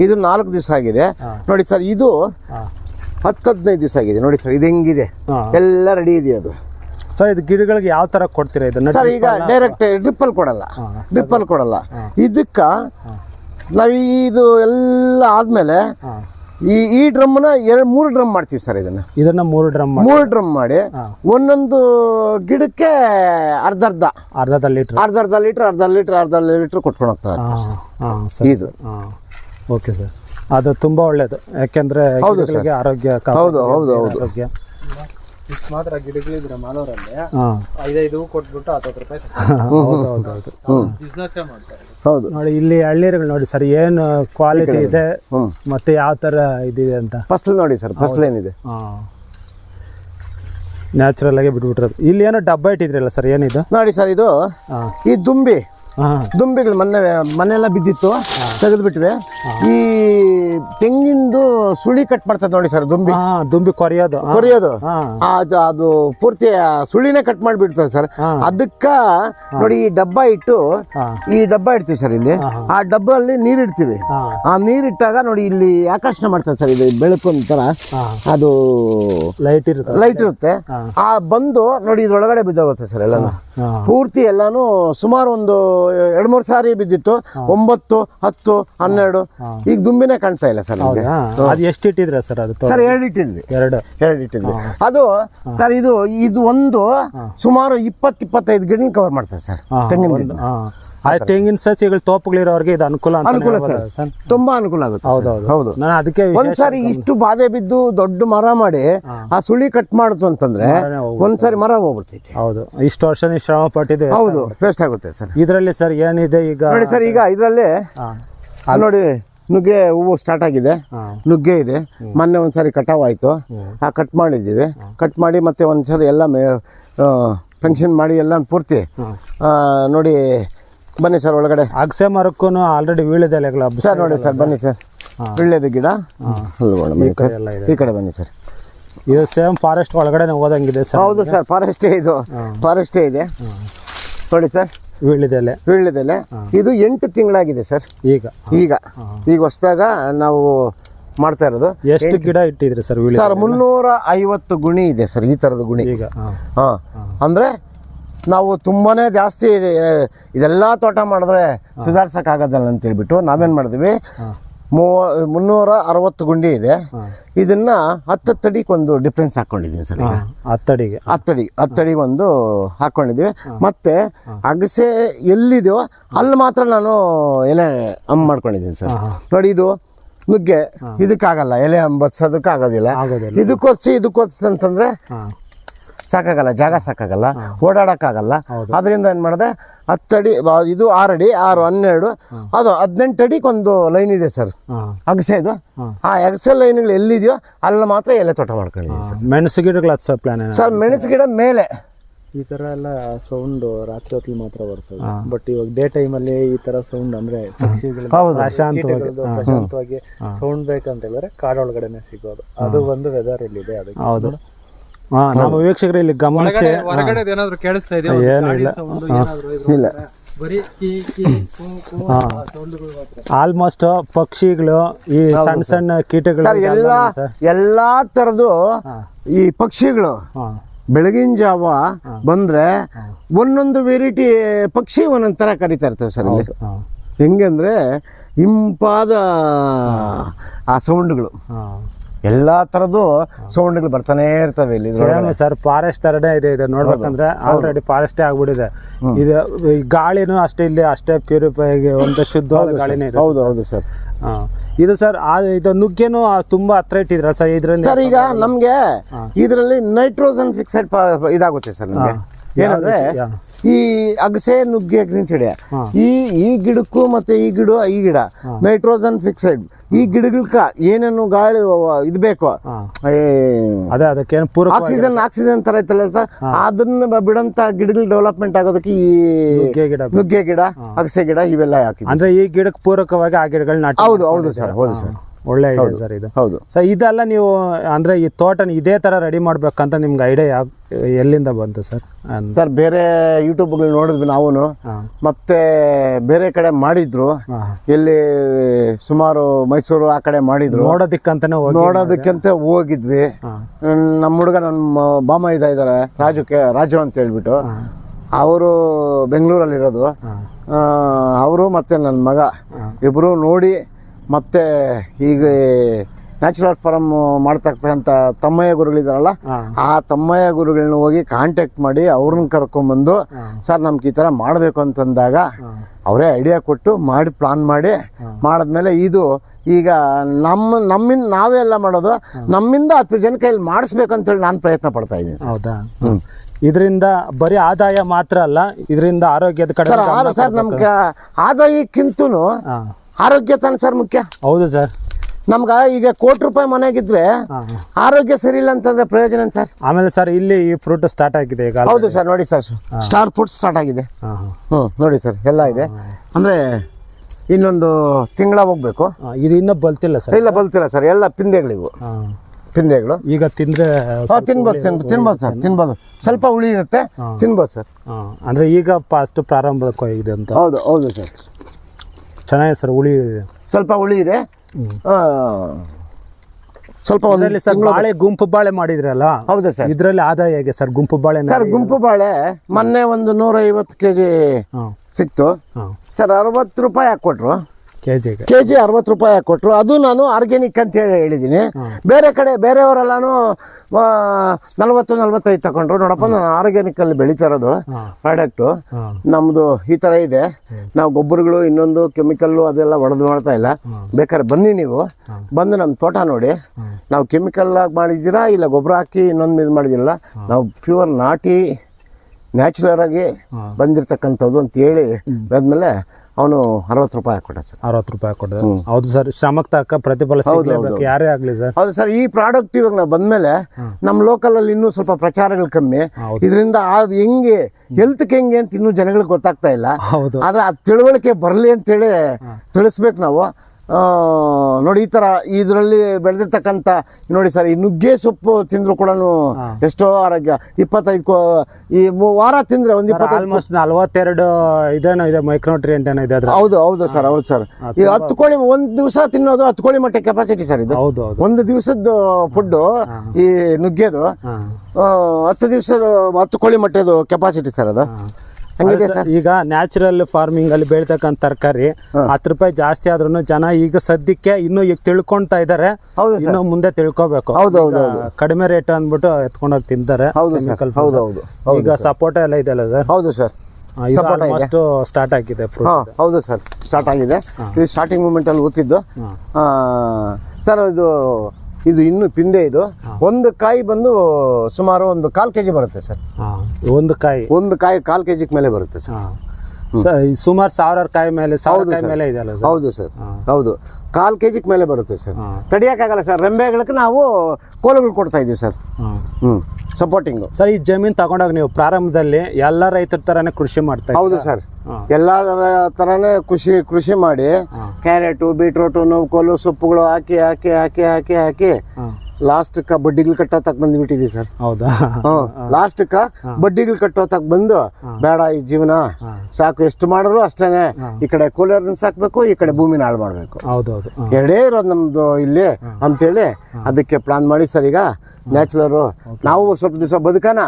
ಇದು ನಾಲ್ಕು ದಿವಸ ಆಗಿದೆ. ನೋಡಿ ಸರ್ ಇದು ಹತ್ತದ್ನೈದು ಹತ್ತು ಹದಿನೈದು ದಿವಸ ಆಗಿದೆ. ನೋಡಿ ಸರ್ ಇದು ಹೆಂಗಿದೆ? ಎಲ್ಲ ರೆಡಿ ಇದೆ ಅದು ಸರ್ ಇದು ಗಿಡಗಳಿಗೆ ಯಾವ ತರ ಕೊಡ್ತೀರಾ ಇದನ್ನ ಸರ್ ಈಗ ಡೈರೆಕ್ಟ್ ಡ್ರಿಪ್ಪಲ್ ಕೊಡಲ್ಲ. ಡ್ರಿಪ್ಪಲ್ ಕೊಡಲ್ಲ. ಇದಕ್ಕ ನಾವು ಇದು ಎಲ್ಲ ಆದ್ಮೇಲೆ ಈ ಈ ಡ್ರಮ್ನ ಎರಡು ಮೂರು ಡ್ರಮ್ ಮಾಡ್ತೀವಿ ಸರ್ ಇದನ್ನ. ಇದನ್ನ ಮೂರು ಡ್ರಮ್ ಮೂರು ಡ್ರಮ್ ಮಾಡಿ ಒಂದೊಂದು ಗಿಡಕ್ಕೆ ಅರ್ಧ ಅರ್ಧ. ಅರ್ಧ ಲೀಟರ್ ಅರ್ಧ ಅರ್ಧ ಲೀಟರ್ ಅರ್ಧ ಲೀಟರ್ ಅರ್ಧ ಲೀಟರ್ ಕೊಟ್ಕೊಂಡು ಹೋಗ್ತಾ ಇದು ಓಕೆ ಸರ್. ಅದು ತುಂಬಾ ಒಳ್ಳೇದು. ಯಾಕೆಂದ್ರೆ ಆರೋಗ್ಯ ಹೌದು, ಹೌದು, ಹೌದು. ಆರೋಗ್ಯ. ಇಷ್ಟು ಮಾತ್ರ ಗಿಡಗಳಿದ್ರೆ ಮಾಲೂರಲ್ಲಿ ಹಾಂ. ಐದೈದು ಕೊಟ್ಬಿಟ್ಟು ಹತ್ತತ್ತು ರೂಪಾಯಿ ಹೌದು ಹೌದು ಹೌದು ಬಿಸ್ನೆಸ್ ಮಾಡ್ತಾರೆ. ಹೌದು. ನೋಡಿ ಇಲ್ಲಿ ಹಳ್ಳಿರುಗಳು ನೋಡಿ ಸರ್ ಏನು ಕ್ವಾಲಿಟಿ ಇದೆ ಮತ್ತೆ ಯಾವ ತರ ಇದಿದೆ ಅಂತ. ಫಸ್ಟ್ ನೋಡಿ ಸರ್ ಫಸ್ಲ್ ಏನಿದೆ ನ್ಯಾಚುರಲ್ ಆಗಿ ಬಿಟ್ಬಿಟ್ರದು. ಇಲ್ಲಿ ಏನೋ ಡಬ್ಬ ಇಟ್ಟಿದ್ರಲ್ಲ ಸರ್ ಏನಿದು? ನೋಡಿ ಸರ್ ಇದು ಈ ದುಂಬಿ. ದುಂಬಿಗಳು ಮೊನ್ನೆ ಮನೆಲ್ಲ ಬಿದ್ದಿತ್ತು ತೆಗೆದ್ಬಿಟ್ವಿ. ಈ ತೆಂಗಿಂದು ಸುಳಿ ಕಟ್ ಮಾಡ್ತದೆ ನೋಡಿ ಸರ್ ದುಂಬಿ. ದುಂಬಿ ಕೊರೆಯೋದು. ಕೊರೆಯೋದು. ಅದು ಅದು ಪೂರ್ತಿ ಸುಳಿನೇ ಕಟ್ ಮಾಡಿಬಿಡ್ತದೆ ಸರ್. ಅದಕ್ಕ ನೋಡಿ ಈ ಡಬ್ಬ ಇಟ್ಟು ಈ ಡಬ್ಬ ಇಡ್ತೀವಿ ಸರ್ ಇಲ್ಲಿ. ಆ ಡಬ್ಬಲ್ಲಿ ನೀರಿಡ್ತೀವಿ ಇಡ್ತೀವಿ. ಆ ನೀರಿಟ್ಟಾಗ ನೋಡಿ ಇಲ್ಲಿ ಆಕರ್ಷಣೆ ಮಾಡ್ತದೆ ಸರ್ ಇದು ಬೆಳಕು ಒಂಥರ. ಅದು ಲೈಟ್ ಇರುತ್ತೆ? ಲೈಟ್ ಇರುತ್ತೆ. ಆ ಬಂದು ನೋಡಿ ಇದ್ರೊಳಗಡೆ ಬಿದ್ದೋಗುತ್ತೆ ಸರ್ ಎಲ್ಲಾನು. ಪೂರ್ತಿ ಎಲ್ಲಾನು ಸುಮಾರು ಒಂದು ಎರಡು ಮೂರು ಸಾರಿ ಬಿದ್ದಿತ್ತು. ಒಂಬತ್ತು ಹತ್ತು ಹನ್ನೆರಡು. ಈಗ ದುಂಬಿನೇ ಕಾಣ್ತಾ ಇಲ್ಲ ಸರ್ ನಮ್ಗೆ. ಅದು ಎಷ್ಟು ಇಟ್ಟಿದ್ರೆ ಸರ್ ಅದು ಸರ್ ಎರಡು ಇಟ್ಟಿದ್ವಿ. ಎರಡು. ಎರಡು ಇಟ್ಟಿದ್ವಿ. ಅದು ಸರ್ ಇದು ಇದು ಒಂದು ಸುಮಾರು ಇಪ್ಪತ್ತು ಇಪ್ಪತ್ತೈದು ಗಿಡನ ಕವರ್ ಮಾಡ್ತಾರೆ ಸರ್ ತೆಂಗಿನ ಗಿಡ ತೆಂಗಿನ ಸಸಿಗಳು ತೋಪುಗಳಿರೋರಿಗೆ ಇದು ಅನುಕೂಲ ಅಂತ ಅನುಕೂಲ ಸರ್. ತುಂಬಾ ಅನುಕೂಲ ಆಗುತ್ತೆ. ಹೌದೌದು. ಹೌದು. ನಾನು ಅದಕ್ಕೆ ಒಂದ್ಸಾರಿ ಇಷ್ಟು ಬಾಧೆ ಬಿದ್ದು ದೊಡ್ಡ ಮರ ಮಾಡಿ ಆ ಸುಳಿ ಕಟ್ ಮಾಡ್ತು ಅಂತಂದ್ರೆ. ಒಂದ್ಸಾರಿ ಮರ ಹೋಗ್ಬಿಡ್ತೈತಿ. ಹೌದು. ಇಷ್ಟು ವರ್ಷ ನೀವು ಶ್ರಮ ಪಟ್ಟಿದೆ ಹೌದು ವೇಸ್ಟ್ ಆಗುತ್ತೆ ಸರ್. ಇದರಲ್ಲಿ ಸರ್ ಏನಿದೆ ಈಗ? ನೋಡಿ ಸರ್ ಈಗ ಇದರಲ್ಲಿ ನೋಡಿ ನುಗ್ಗೆ ಹೂವು ಸ್ಟಾರ್ಟ್ ಆಗಿದೆ. ನುಗ್ಗೆ ಇದೆ. ಮೊನ್ನೆ ಒಂದ್ಸಾರಿ ಕಟಾವ್ ಆಯಿತು. ಆ ಕಟ್ ಮಾಡಿದ್ದೀವಿ. ಕಟ್ ಮಾಡಿ ಮತ್ತೆ ಒಂದ್ಸರಿ ಎಲ್ಲ ಫಂಕ್ಷನ್ ಮಾಡಿ ಎಲ್ಲ ಪೂರ್ತಿ ನೋಡಿ ಬನ್ನಿ ಸರ್ ಒಳಗಡೆ. ಅಗಸೆ ಮರಕ್ಕೂ ಆಲ್ರೆಡಿ ಎಲೆಗಳು ಹಬ್ಬ ಸರ್ ನೋಡಿ ಸರ್ ಬನ್ನಿ ಸರ್. ವೀಳ್ಯದ ಗಿಡ. ಈ ಕಡೆ ಬನ್ನಿ ಸರ್. ಇದು ಸೇಮ್ ಫಾರೆಸ್ಟ್ ಒಳಗಡೆ ಓದಂಗಿದೆ ಸರ್. ಹೌದು ಸರ್ ಫಾರೆಸ್ಟೇ ಇದು. ಫಾರೆಸ್ಟೇ ಇದೆ. ನೋಡಿ ಸರ್. ವೀಳ್ಯದೆಲೆ ವೀಳ್ಯದೆಲೆ ಇದು ಎಂಟು ತಿಂಗಳಾಗಿದೆ ಸರ್. ಈಗ. ಈಗ. ಈಗ ಹೊಸದಾಗ ನಾವು ಮಾಡ್ತಾ ಇರೋದು. ಎಷ್ಟು ಗಿಡ ಇಟ್ಟಿದ್ರಿ ಸರ್ ಸರ್ ಮುನ್ನೂರ ಐವತ್ತು ಗುಣಿ ಇದೆ ಸರ್ ಈ ಥರದ ಗುಣಿ. ಈಗ. ಹಾಂ. ಅಂದರೆ ನಾವು ತುಂಬಾ ಜಾಸ್ತಿ ಇದೆ, ಇದೆಲ್ಲ ತೋಟ ಮಾಡಿದ್ರೆ ಸುಧಾರಿಸೋಕ್ಕಾಗೋದಲ್ಲ ಅಂತ ಹೇಳ್ಬಿಟ್ಟು ನಾವೇನು ಮಾಡಿದ್ವಿ? ಮೂವ ಮುನ್ನೂರ ಅರವತ್ತು ಗುಂಡಿ ಇದೆ. ಇದನ್ನ ಹತ್ತತ್ತಡಿಗೆ ಒಂದು ಡಿಫ್ರೆನ್ಸ್ ಹಾಕೊಂಡಿದ್ದೀನಿ ಸರ್ ಹತ್ತಡಿಗೆ. ಹತ್ತಡಿ ಹತ್ತಡಿ ಒಂದು ಹಾಕೊಂಡಿದ್ದೀವಿ. ಮತ್ತೆ ಅಗಸೆ ಎಲ್ಲಿದೆಯೋ ಅಲ್ಲಿ ಮಾತ್ರ ನಾನು ಎಲೆ ಅಮ್ಮ ಮಾಡ್ಕೊಂಡಿದ್ದೀನಿ ಸರ್. ನೋಡಿ ಇದು ನುಗ್ಗೆ. ಇದಕ್ಕಾಗಲ್ಲ ಎಲೆ ಅಂಬತ್ಸೋದಕ್ಕಾಗೋದಿಲ್ಲ ಆಗೋದಿಲ್ಲ. ಇದಕ್ಕೋಸ್ ಇದಕ್ಕೊಚ್ಚಿ ಅಂತಂದ್ರೆ ಸಾಕಾಗಲ್ಲ ಜಾಗ ಸಾಕಾಗಲ್ಲ ಓಡಾಡಕ್ಕಾಗಲ್ಲ. ಅದರಿಂದ ಏನು ಮಾಡಿದೆ? ಹತ್ತಡಿ ಇದು ಆರು ಅಡಿ ಆರು ಹನ್ನೆರಡು ಅದು ಹದಿನೆಂಟು ಅಡಿಗೆ ಒಂದು ಲೈನ್ ಇದೆ ಸರ್. ಅಗಸೆ ಇದು. ಆ ಅಗಸೆ ಲೈನ್ಗಳು ಎಲ್ಲಿದೆಯೋ ಅಲ್ಲಿ ಮಾತ್ರ ಎಲೆ ತೋಟ ಮಾಡ್ಕೊಂಡಿದ್ದೀವಿ ಸರ್. ಮೆಣಸು ಗಿಡಗಳು ಹಚ್ಚೋ ಪ್ಲಾನ್ ಸರ್ ಮೆಣಸು ಗಿಡ ಮೇಲೆ. ಈ ತರ ಎಲ್ಲ ಸೌಂಡ್ ರಾತ್ರಿ ಹೊತ್ತಿಗೆ ಮಾತ್ರ ಬರ್ತದೆ. ಬಟ್ ಇವಾಗ ಡೇ ಟೈಮಲ್ಲಿ ಈ ತರ ಸೌಂಡ್ ಅಂದ್ರೆ ಪ್ರಶಾಂತವಾಗಿ ಸೌಂಡ್ ಬೇಕಂತ ಹೇಳಿದ್ರೆ ಕಾಡೊಳಗಡೆನೆ ಸಿಗೋದು. ಅದು ಒಂದು ವೆದರ್ ಇಲ್ಲಿದೆ ಅದಕ್ಕೆ. ಹೌದು. ನಮ್ಮ ವೀಕ್ಷಕರು ಇಲ್ಲಿ ಗಮನಿಸಿ. ಹೊರಗಡೆ ಏನಾದ್ರು ಕೇಳಿಸ್ತಾ ಇದೆಯಾ? ಏನೂ ಇಲ್ಲ ಏನಾದ್ರು ಇದ್ರ ಇಲ್ಲ. ಬರೀ ಕೀ ಕೀ ಕು ಕು ಸೌಂಡ್ಗಳು ಮಾತ್ರ. ಆಲ್ಮೋಸ್ಟ್ ಪಕ್ಷಿಗಳು ಈ ಸಣ್ಣ ಸಣ್ಣ ಕೀಟಗಳು ಸರ್ ಎಲ್ಲ ಎಲ್ಲಾ ತರದು ಈ ಪಕ್ಷಿಗಳು. ಬೆಳಗಿನ ಜಾವ ಬಂದ್ರೆ ಒಂದೊಂದು ವೆರೈಟಿ ಪಕ್ಷಿ ಒಂದೊಂದು ಥರ ಕರಿತಾ ಇರ್ತವೆ ಸರ್ ಇಲ್ಲಿ. ಹಾಂ. ಹೆಂಗಂದ್ರೆ ಇಂಪಾದ ಆ ಸೌಂಡ್ಗಳು ಎಲ್ಲಾ ತರದ್ದು ಸೌಂಡ್ಗಳು ಬರ್ತಾನೆ ಇರ್ತವೆ ಇಲ್ಲಿ ಸೇಮ್ ಸರ್ ಫಾರೆಸ್ಟ್ ತರಡೇ ಇದೆ ಇದು ನೋಡ್ಬೇಕಂದ್ರೆ ಆಲ್ರೆಡಿ ಫಾರೆಸ್ಟೇ ಆಗ್ಬಿಟ್ಟಿದೆ. ಇದು ಗಾಳಿನೂ ಅಷ್ಟೇ ಇಲ್ಲಿ ಅಷ್ಟೇ ಪ್ಯೂರಿಫೈ ಆಗಿ ಒಂದು ಶುದ್ಧವಾದ ಗಾಳಿನೇ ಇದೆ ಹೌದು ಹೌದು ಸರ್ ಇದು ಸರ್ ಇದು ನುಗ್ಗೆನು ತುಂಬಾ ಹತ್ರ ಇಟ್ಟಿದ್ರ ಸರ್ ಇದ್ರಲ್ಲಿ ಸರ್ ಈಗ ನಮ್ಗೆ ಇದರಲ್ಲಿ ನೈಟ್ರೋಜನ್ ಫಿಕ್ಸೆಡ್ ಇದಾಗುತ್ತೆ ಸರ್ ನಮ್ಗೆ. ಏನಂದ್ರೆ. ಈ ಅಗಸೆ ನುಗ್ಗೆ ಗ್ರೀನ್ ಸಿಡಿಯ ಈ ಈ ಗಿಡಕ್ಕೂ ಮತ್ತೆ ಈ ಗಿಡ ಈ ಗಿಡ. Nitrogen fixed. ಈ ಗಿಡಗಳ್ಕ ಏನೇನು ಗಾಳಿ ಇದು ಬೇಕು? ಆಕ್ಸಿಜನ್ ಆಕ್ಸಿಜನ್ ತರ ಐತಲ್ಲ ಸರ್? ಅದನ್ನ ಬಿಡಂತ ಗಿಡಗಳು ಡೆವಲಪ್ಮೆಂಟ್ ಆಗೋದಕ್ಕೆ ಈ ನುಗ್ಗೆ ಗಿಡ ನುಗ್ಗೆ ಗಿಡ ಅಗಸೆ ಗಿಡ ಇವೆಲ್ಲ ಹಾಕಿ ಅಂದ್ರೆ ಈ ಗಿಡಕ್ಕೆ ಪೂರಕವಾಗಿ ಆ ಗಿಡಗಳನ್ನ ಹೌದು ಹೌದು ಸರ್ ಹೌದು ಸರ್. ಒಳ್ಳೆ ಐಡಿಯಾ ಸರ್ ಇದು. ಹೌದು. ಸರ್ ಇದೆಲ್ಲ ನೀವು ಅಂದ್ರೆ ಈ ತೋಟ ಇದೇ ತರ ರೆಡಿ ಮಾಡ್ಬೇಕಂತ ನಿಮ್ಗೆ ಐಡಿಯಾ ಯಾವ ಎಲ್ಲಿಂದ ಬಂತು ಸರ್? ಸರ್ ಬೇರೆ ಯೂಟ್ಯೂಬ್ಗಳು ನೋಡಿದ್ವಿ ನಾವು. ಮತ್ತೆ ಬೇರೆ ಕಡೆ ಮಾಡಿದ್ರು. ಇಲ್ಲಿ ಸುಮಾರು ಮೈಸೂರು ಆ ಕಡೆ ಮಾಡಿದ್ರು. ನೋಡೋದಕ್ಕಂತಾನೆ ನೋಡೋದಕ್ಕಂತ ಹೋಗಿದ್ವಿ. ನಮ್ಮ ಹುಡುಗ ನಮ್ಮ ಬಾಮ ಇದ ಇದ್ದಾರೆ ರಾಜು ಕೆ ರಾಜು ಅಂತ ಹೇಳ್ಬಿಟ್ಟು. ಅವರು ಬೆಂಗಳೂರಲ್ಲಿರೋದು. ಅವರು ಮತ್ತೆ ನನ್ನ ಮಗ. ಇಬ್ಬರು ನೋಡಿ ಮತ್ತೆ ಈಗ ನ್ಯಾಚುರಲ್ ಫಾರಮ್ ಮಾಡ್ತಕ್ಕಂಥ ತಮ್ಮಯ್ಯ ಗುರುಗಳಿದಾರಲ್ಲ. ಆ ತಮ್ಮಯ್ಯ ಗುರುಗಳನ್ನ ಹೋಗಿ ಕಾಂಟ್ಯಾಕ್ಟ್ ಮಾಡಿ ಅವ್ರನ್ನ ಕರ್ಕೊಂಬಂದು ಸರ್ ನಮ್ಗೆ ಈ ಥರ ಮಾಡಬೇಕು ಅಂತಂದಾಗ ಅವರೇ ಐಡಿಯಾ ಕೊಟ್ಟು ಮಾಡಿ ಪ್ಲಾನ್ ಮಾಡಿ ಮಾಡಿದ್ಮೇಲೆ ಇದು ಈಗ ನಮ್ಮ ನಮ್ಮಿಂದ ನಾವೇ ಎಲ್ಲ ಮಾಡೋದು ನಮ್ಮಿಂದ ಹತ್ತು ಜನ ಕೈಲಿ ಮಾಡಿಸ್ಬೇಕು ಅಂತೇಳಿ ನಾನು ಪ್ರಯತ್ನ ಪಡ್ತಾ ಇದ್ದೀನಿ ಹೌದಾ? ಇದರಿಂದ ಬರೀ ಆದಾಯ ಮಾತ್ರ ಅಲ್ಲ ಇದರಿಂದ ಆರೋಗ್ಯದ ಕಡೆ ಸರ್ ನಮ್ಗೆ ಆದಾಯಕ್ಕಿಂತೂ. ಆರೋಗ್ಯ ತಾನೆ ಸರ್ ಮುಖ್ಯ? ಹೌದು ಸರ್. ನಮ್ಗ ಈಗ ಕೋಟಿ ರೂಪಾಯಿ ಮನೆಗಿದ್ರೆ. ಆರೋಗ್ಯ ಸರಿ ಇಲ್ಲ ಅಂತಂದ್ರೆ ಪ್ರಯೋಜನ ಸರ್? ಆಮೇಲೆ ಸರ್ ಇಲ್ಲಿ ಈ ಫ್ರೂಟ್ ಸ್ಟಾರ್ಟ್ ಆಗಿದೆ ಈಗ ಹೌದು ಸರ್ ನೋಡಿ ಸರ್. ಸ್ಟಾರ್ ಫ್ರೂಟ್ ಸ್ಟಾರ್ಟ್ ಆಗಿದೆ. ಹ್ಞೂ ನೋಡಿ ಸರ್ ಎಲ್ಲ ಇದೆ. ಅಂದ್ರೆ ಇನ್ನೊಂದು ತಿಂಗಳ ಹೋಗ್ಬೇಕು. ಇದು ಇನ್ನೂ ಬಲ್ತಿಲ್ಲ ಸರ್. ಇಲ್ಲ ಬಲ್ತಿಲ್ಲ ಸರ್ ಎಲ್ಲ ಪಿಂದೆಗಳಿವು. ಪಿಂದೆಗಳು. ಈಗ ತಿಂದ್ರೆ ತಿನ್ಬೋದು ಸರ್ ತಿನ್ಬೋದು ಸರ್ ತಿನ್ಬೋದು. ಸ್ವಲ್ಪ ಹುಳಿ ಇರುತ್ತೆ ತಿನ್ಬೋದು ಸರ್. ಅಂದ್ರೆ ಈಗ ಫಸ್ಟ್ ಪ್ರಾರಂಭ ಇದೆ ಅಂತ. ಹೌದು ಹೌದು ಸರ್. ಚೆನ್ನಾಗಿದೆ ಸರ್ ಹುಳಿ. ಸ್ವಲ್ಪ ಹುಳಿ ಇದೆ. ಸ್ವಲ್ಪ ಸರ್ ಬಾಳೆ ಗುಂಪು ಬಾಳೆ ಮಾಡಿದ್ರಲ್ಲ? ಹೌದಾ ಸರ್. ಇದರಲ್ಲಿ ಆದಾಯ ಹೇಗೆ ಸರ್ ಗುಂಪು ಬಾಳೆ ಸರ್ ಗುಂಪು ಬಾಳೆ ಮೊನ್ನೆ ಒಂದು ನೂರ ಐವತ್ತು ಕೆ ಜಿ ಸಿಕ್ತು ಸರ್ ಅರವತ್ತು ರೂಪಾಯಿ ಹಾಕ್ಕೊಟ್ರು. ಕೆ ಜಿ ಅರವತ್ತು ರೂಪಾಯಿ ಕೊಟ್ಟರು ಅದು ನಾನು ಆರ್ಗ್ಯಾನಿಕ್ ಅಂತ ಹೇಳಿ ಹೇಳಿದ್ದೀನಿ ಬೇರೆ ಕಡೆ ಬೇರೆಯವರೆಲ್ಲಾನು ನಲ್ವತ್ತು ನಲವತ್ತು ನಲವತ್ತೈದು ತಗೊಂಡ್ರು. ನೋಡಪ್ಪ ನಾನು ಆರ್ಗ್ಯಾನಿಕ್ ಅಲ್ಲಿ ಬೆಳೀತಾ ಇರೋದು ಪ್ರಾಡಕ್ಟು ನಮ್ಮದು ಈ ಥರ ಇದೆ. ನಾವು ಗೊಬ್ಬರಗಳು ಇನ್ನೊಂದು ಕೆಮಿಕಲ್ಲು ಅದೆಲ್ಲ ಹೊಡೆದು ಮಾಡ್ತಾ ಇಲ್ಲ. ಬೇಕಾದ್ರೆ ಬನ್ನಿ ನೀವು. ಬಂದು ನಮ್ಮ ತೋಟ ನೋಡಿ. ನಾವು ಕೆಮಿಕಲ್ ಆಗಿ ಮಾಡಿದ್ದೀರಾ ಇಲ್ಲ ಗೊಬ್ಬರ ಹಾಕಿ ಇನ್ನೊಂದು ಇದು ಮಾಡಿದಿಲ್ಲ ನಾವು ಪ್ಯೂರ್ ನಾಟಿ ನ್ಯಾಚುರಲ್ ಆಗಿ ಬಂದಿರತಕ್ಕಂಥದ್ದು ಅಂತ ಹೇಳಿ ಆದ್ಮೇಲೆ ಅವನು ಅರವತ್ತು ರೂಪಾಯಿ ಹಾಕ್ಕೊಟ್ಟ ಸರ್. ಅರವತ್ತು ರೂಪಾಯಿ ಕೊಡೋದು ಹೌದು ಸರ್ ಶ್ರಮಕ್ಕೆ ತಕ್ಕ ಪ್ರತಿಫಲ ಸಿಗಲೇಬೇಕು. ಯಾರೇ ಆಗ್ಲಿ ಸರ್. ಹೌದು ಸರ್ ಈ ಪ್ರಾಡಕ್ಟ್ ಇವಾಗ ನಾವು ಬಂದ್ಮೇಲೆ ನಮ್ಮ ಲೋಕಲ್ ಅಲ್ಲಿ ಇನ್ನೂ ಸ್ವಲ್ಪ ಪ್ರಚಾರಗಳು ಕಮ್ಮಿ. ಇದರಿಂದ ಆ ಹೆಂಗೆ ಹೆಲ್ತ್ಗೆ ಹೆಂಗೆ ಅಂತ ಇನ್ನೂ ಜನಗಳಿಗೆ ಗೊತ್ತಾಗ್ತಾ ಇಲ್ಲ. ಹೌದು. ಆದ್ರೆ ಆ ತಿಳುವಳಿಕೆ ಬರಲಿ ಅಂತೇಳಿ ತಿಳಿಸ್ಬೇಕು ನಾವು. ನೋಡಿ ಈ ತರ ಇದರಲ್ಲಿ ಬೆಳೆದಿರ್ತಕ್ಕಂಥ ನೋಡಿ ಸರ್ ಈ ನುಗ್ಗೆ ಸೊಪ್ಪು ತಿಂದ್ರು ಕೂಡ ಎಷ್ಟೋ ಆರೋಗ್ಯ. ಇಪ್ಪತ್ತೈದು ಈ ಮೂ- ವಾರ ತಿಂದ್ರೆ ಒಂದು ಇಪ್ಪತ್ತು ಆಲ್ಮೋಸ್ಟ್ ನಲ್ವತ್ತೆರಡು ಇದೇನೋ ಇದೆ ಮೈಕ್ರೋಟ್ರಿಯೆಂಟ್ ಏನೋ ಇದೆ ಅದು ಹೌದು ಹೌದು ಸರ್ ಹೌದು ಸರ್. ಈ ಹತ್ತು ಕೋಳಿ ಒಂದು ದಿವಸ ತಿನ್ನೋದು ಹತ್ತು ಕೋಳಿ ಮಟ್ಟ ಕೆಪಾಸಿಟಿ ಸರ್ ಇದು. ಹೌದು ಒಂದು ದಿವಸದ್ದು ಫುಡ್ಡು ಈ ನುಗ್ಗೆದು ಹತ್ತು ದಿವಸದ ಹತ್ತು ಕೋಳಿ ಮಟ್ಟದು ಕೆಪಾಸಿಟಿ ಸರ್ ಅದು. ಈಗ ನ್ಯಾಚುರಲ್ ಫಾರ್ಮಿಂಗ್ ಅಲ್ಲಿ ಬೆಳ್ತಕ್ಕಂತ ತರಕಾರಿ ಹತ್ತು ರೂಪಾಯಿ ಜಾಸ್ತಿ ಆದ್ರೂ ಜನ ಈಗ ಸದ್ಯಕ್ಕೆ ಇನ್ನು ಈಗ ತಿಳ್ಕೊಂತಾ ಇದಾರೆ. ಇನ್ನು ಮುಂದೆ ತಿಳ್ಕೊಬೇಕು. ಕಡಿಮೆ ರೇಟ್ ಅಂದ್ಬಿಟ್ಟು ಎತ್ಕೊಂಡೋಗಿ ತಿಂತಾರೆ ಹೌದು ಸರ್. chemical ಹೌದು ಹೌದು ಈಗ ಸಪೋಟ ಎಲ್ಲ ಇದೆಲ್ಲ ಸರ್? ಹೌದು ಸರ್. ಸ್ಟಾರ್ಟ್ ಆಗಿದೆ. ಹೌದು ಸರ್. ಸ್ಟಾರ್ಟ್ ಆಗಿದೆ. ಇದು ಸ್ಟಾರ್ಟಿಂಗ್ ಮೂಮೆಂಟ್ ಅಲ್ಲಿ ಗೊತ್ತಿದ್ದು. ಸರ್ ಇದು ಇದು ಇನ್ನು ಪಿಂದೆ ಇದು. ಒಂದು ಕಾಯಿ ಬಂದು ಸುಮಾರು ಒಂದು ಕಾಲ್ ಕೆಜಿ ಬರುತ್ತೆ ಸರ್. ಒಂದು ಕಾಯಿ. ಒಂದು ಕಾಯಿ ಕಾಲ್ ಕೆಜಿ ಮೇಲೆ ಬರುತ್ತೆ ಸರ್. ಸುಮಾರು ಸಾವಿರಾರು ಕಾಯಿ ಮೇಲೆ ಸಾವಿರ ಕಾಯಿ ಮೇಲೆ ಇದೆಯಲ್ಲ ಹೌದು ಸರ್. ಹೌದು. ಕಾಲ್ ಕೆಜಿ ಮೇಲೆ ಬರುತ್ತೆ ಸರ್. ತಡಿಯೋಕ್ಕಾಗಲ್ಲ ಸರ್. ರೆಂಬೆಗಳಕ್ಕೆ ನಾವು ಕೋಲುಗಳು ಕೊಡ್ತಾ ಇದೀವಿ ಸರ್. ಹ್ಞೂ ಸಪೋರ್ಟಿಂಗು ಸರ್ ಈ ಜಮೀನ್ ತಗೊಂಡಾಗ ನೀವು ಪ್ರಾರಂಭದಲ್ಲಿ ಎಲ್ಲ ರೈತರ ತರಾನೇ ಕೃಷಿ ಮಾಡ್ತಾ? ಹೌದು ಸರ್. ಎಲ್ಲ ತರನೇ ಕೃಷಿ ಕೃಷಿ ಮಾಡಿ ಕ್ಯಾರೆಟು ಬೀಟ್ರೋಟು ನೋವುಕೋಲು ಸೊಪ್ಪುಗಳು ಹಾಕಿ ಹಾಕಿ ಹಾಕಿ ಹಾಕಿ ಹಾಕಿ. ಲಾಸ್ಟ್ ಕ ಬಡ್ಡಿಗಳು ಕಟ್ಟೋ ತಕ್ಕ ಬಂದ್ಬಿಟ್ಟಿದೀವಿ ಸರ್. ಹೌದಾ? ಲಾಸ್ಟ್ ಕ ಬಡ್ಡಿಗಳು ಕಟ್ಟೋ ತಕ್ಕ ಬಂದು ಬೇಡ ಈ ಜೀವನ. ಸಾಕು ಎಷ್ಟು ಮಾಡಿದ್ರು ಅಷ್ಟೇನೆ. ಈ ಕಡೆ ಕೂಲರ್ ಸಾಕ್ಬೇಕು ಈ ಕಡೆ ಭೂಮಿನ ಹಾಳು ಮಾಡ್ಬೇಕು ಹೌದೌದು. ಎರಡೇ ಇರೋದು ನಮ್ದು ಇಲ್ಲಿ ಅಂತೇಳಿ ಅದಕ್ಕೆ ಪ್ಲಾನ್ ಮಾಡಿ ಸರ್ ಈಗ. ನ್ಯಾಚುಲರು ನಾವು ಸ್ವಲ್ಪ ದಿವಸ ಬದುಕನ?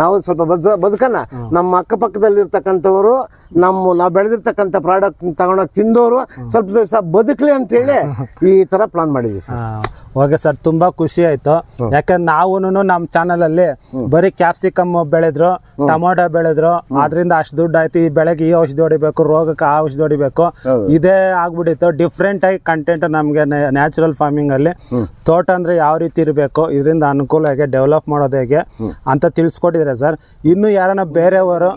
ನಾವು ಸ್ವಲ್ಪ ಬದ್ ಬದುಕನ? ನಮ್ಮ ಅಕ್ಕಪಕ್ಕದಲ್ಲಿರ್ತಕ್ಕಂಥವ್ರು ನಮ್ಮ ನಾವು ಬೆಳೆದಿರ್ತಕ್ಕಂಥ ಪ್ರಾಡಕ್ಟ್ ತಗೊಂಡೋಗಿ ತಿಂದವರು ಸ್ವಲ್ಪ ದಿವಸ ಬದುಕಲಿ ಅಂತೇಳಿ ಈ ತರ ಪ್ಲಾನ್ ಮಾಡಿದ್ವಿ ಸರ್. ಓಕೆ ಸರ್ ತುಂಬಾ ಖುಷಿ ಆಯ್ತು. ಯಾಕಂದ್ರೆ ನಾವು ನಮ್ಮ ಚಾನಲಲ್ಲಿ ಬರೀ ಕ್ಯಾಪ್ಸಿಕಮ್ ಬೆಳೆದ್ರು ಟೊಮೊಟೊ ಬೆಳೆದ್ರು ಅದರಿಂದ ಅಷ್ಟು ದುಡ್ಡು ಆಯ್ತು ಈ ಬೆಳೆಗೆ ಈ ಔಷಧಿ ಹೊಡಿಬೇಕು ರೋಗಕ್ಕೆ ಆ ಔಷಧಿ ಹೊಡಿಬೇಕು. ಇದೇ ಆಗ್ಬಿಟ್ಟಿತ್ತು. ಡಿಫ್ರೆಂಟ್ ಆಗಿ ಕಂಟೆಂಟ್ ನಮಗೆ ನ್ಯಾಚುರಲ್ ಫಾರ್ಮಿಂಗ್ ಅಲ್ಲಿ ತೋಟ ಅಂದ್ರೆ ಯಾವ ರೀತಿ ಇರಬೇಕು ಇದರಿಂದ ಅನುಕೂಲ ಹೇಗೆ ಡೆವಲಪ್ ಮಾಡೋದು ಹೇಗೆ ಅಂತ ತಿಳಿಸ್ಕೊಟ್ಟಿದ್ರೆ ಸರ್ ಇನ್ನು ಯಾರನ್ನ ಬೇರೆಯವರು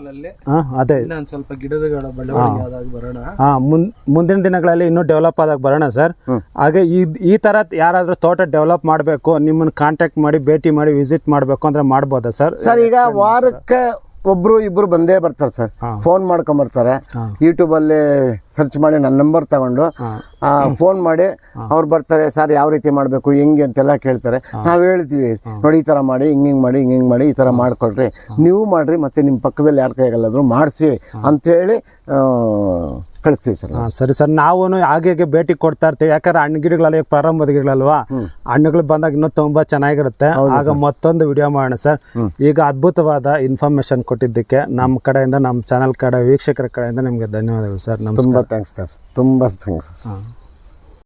ಹಾ, ಅದೇ. ಸ್ವಲ್ಪ ಗಿಡಗಳ ಬೆಳವಣಿಗೆ ಆದಾಗ ಬರೋಣ. ಮುಂದಿನ ದಿನಗಳಲ್ಲಿ ಇನ್ನೂ ಡೆವಲಪ್ ಆದಾಗ ಬರೋಣ ಸರ್ ಹಾಗೆ ಈ ಈ ತರ ಯಾರಾದ್ರೂ ತೋಟ ಡೆವಲಪ್ ಮಾಡಬೇಕು ನಿಮ್ಮನ್ನ ಕಾಂಟ್ಯಾಕ್ಟ್ ಮಾಡಿ ಭೇಟಿ ಮಾಡಿ ವಿಸಿಟ್ ಮಾಡಬೇಕು ಅಂದ್ರೆ ಮಾಡ್ಬೋದಾ ಸರ್ ಸರ್ ಈಗ ವಾರಕ್ಕೆ ಒಬ್ರು ಇಬ್ರು ಬಂದೇ ಬರ್ತಾರೆ ಸರ್. ಫೋನ್ ಮಾಡ್ಕೊಂಬರ್ತಾರೆ. ಬರ್ತಾರೆ ಯೂಟ್ಯೂಬ್ ಅಲ್ಲಿ ಸರ್ಚ್ ಮಾಡಿ ನನ್ನ ನಂಬರ್ ತಗೊಂಡು ಫೋನ್ ಮಾಡಿ ಅವ್ರು ಬರ್ತಾರೆ ಸರ್ ಯಾವ ರೀತಿ ಮಾಡಬೇಕು ಹೆಂಗೆ? ಅಂತೆಲ್ಲ ಕೇಳ್ತಾರೆ. ನಾವು ಹೇಳ್ತೀವಿ ನೋಡಿ ಈ ತರ ಮಾಡಿ ಹಿಂಗ್ ಹಿಂಗ್ ಮಾಡಿ ಹಿಂಗ್ ಹಿಂಗ್ ಮಾಡಿ ಈ ತರ ಮಾಡ್ಕೊಳ್ರಿ. ನೀವು ಮಾಡ್ರಿ ಮತ್ತೆ ನಿಮ್ಮ ಪಕ್ಕದಲ್ಲಿ ಯಾರ ಕೈಗಲ್ಲಾದ್ರು ಮಾಡಿಸಿ ಅಂತೇಳಿ ಆ, ಕಳಿಸ್ತೀವಿ ಸರ್ ಹಾ, ಸರಿ ಸರ್. ನಾವು ಹಾಗೆ ಭೇಟಿ ಕೊಡ್ತಾ ಇರ್ತೀವಿ. ಯಾಕಂದ್ರೆ ಹಣ್ಣು ಗಿಡಗಳೆಲ್ಲ ಪ್ರಾರಂಭದ ಗಿಡಗಳಲ್ವಾ? ಹಣ್ಣುಗಳು ಬಂದಾಗ ಇನ್ನೂ ತುಂಬಾ ಚೆನ್ನಾಗಿರುತ್ತೆ. ಆಗ ಮತ್ತೊಂದು ವಿಡಿಯೋ ಮಾಡೋಣ ಸರ್. ಈಗ ಅದ್ಭುತವಾದ ಇನ್ಫಾರ್ಮೇಶನ್ ಕೊಟ್ಟಿದ್ದಕ್ಕೆ ನಮ್ಮ ಕಡೆಯಿಂದ ನಮ್ಮ ಚಾನಲ್ ಕಡೆ ವೀಕ್ಷಕರ ಕಡೆಯಿಂದ ನಿಮಗೆ ಧನ್ಯವಾದಗಳು ಸರ್. ನಮಸ್ಕಾರ. ತುಂಬಾ ಥ್ಯಾಂಕ್ಸ್ ಸರ್. ತುಂಬಾ ಥ್ಯಾಂಕ್ಸ್ ಹಾ.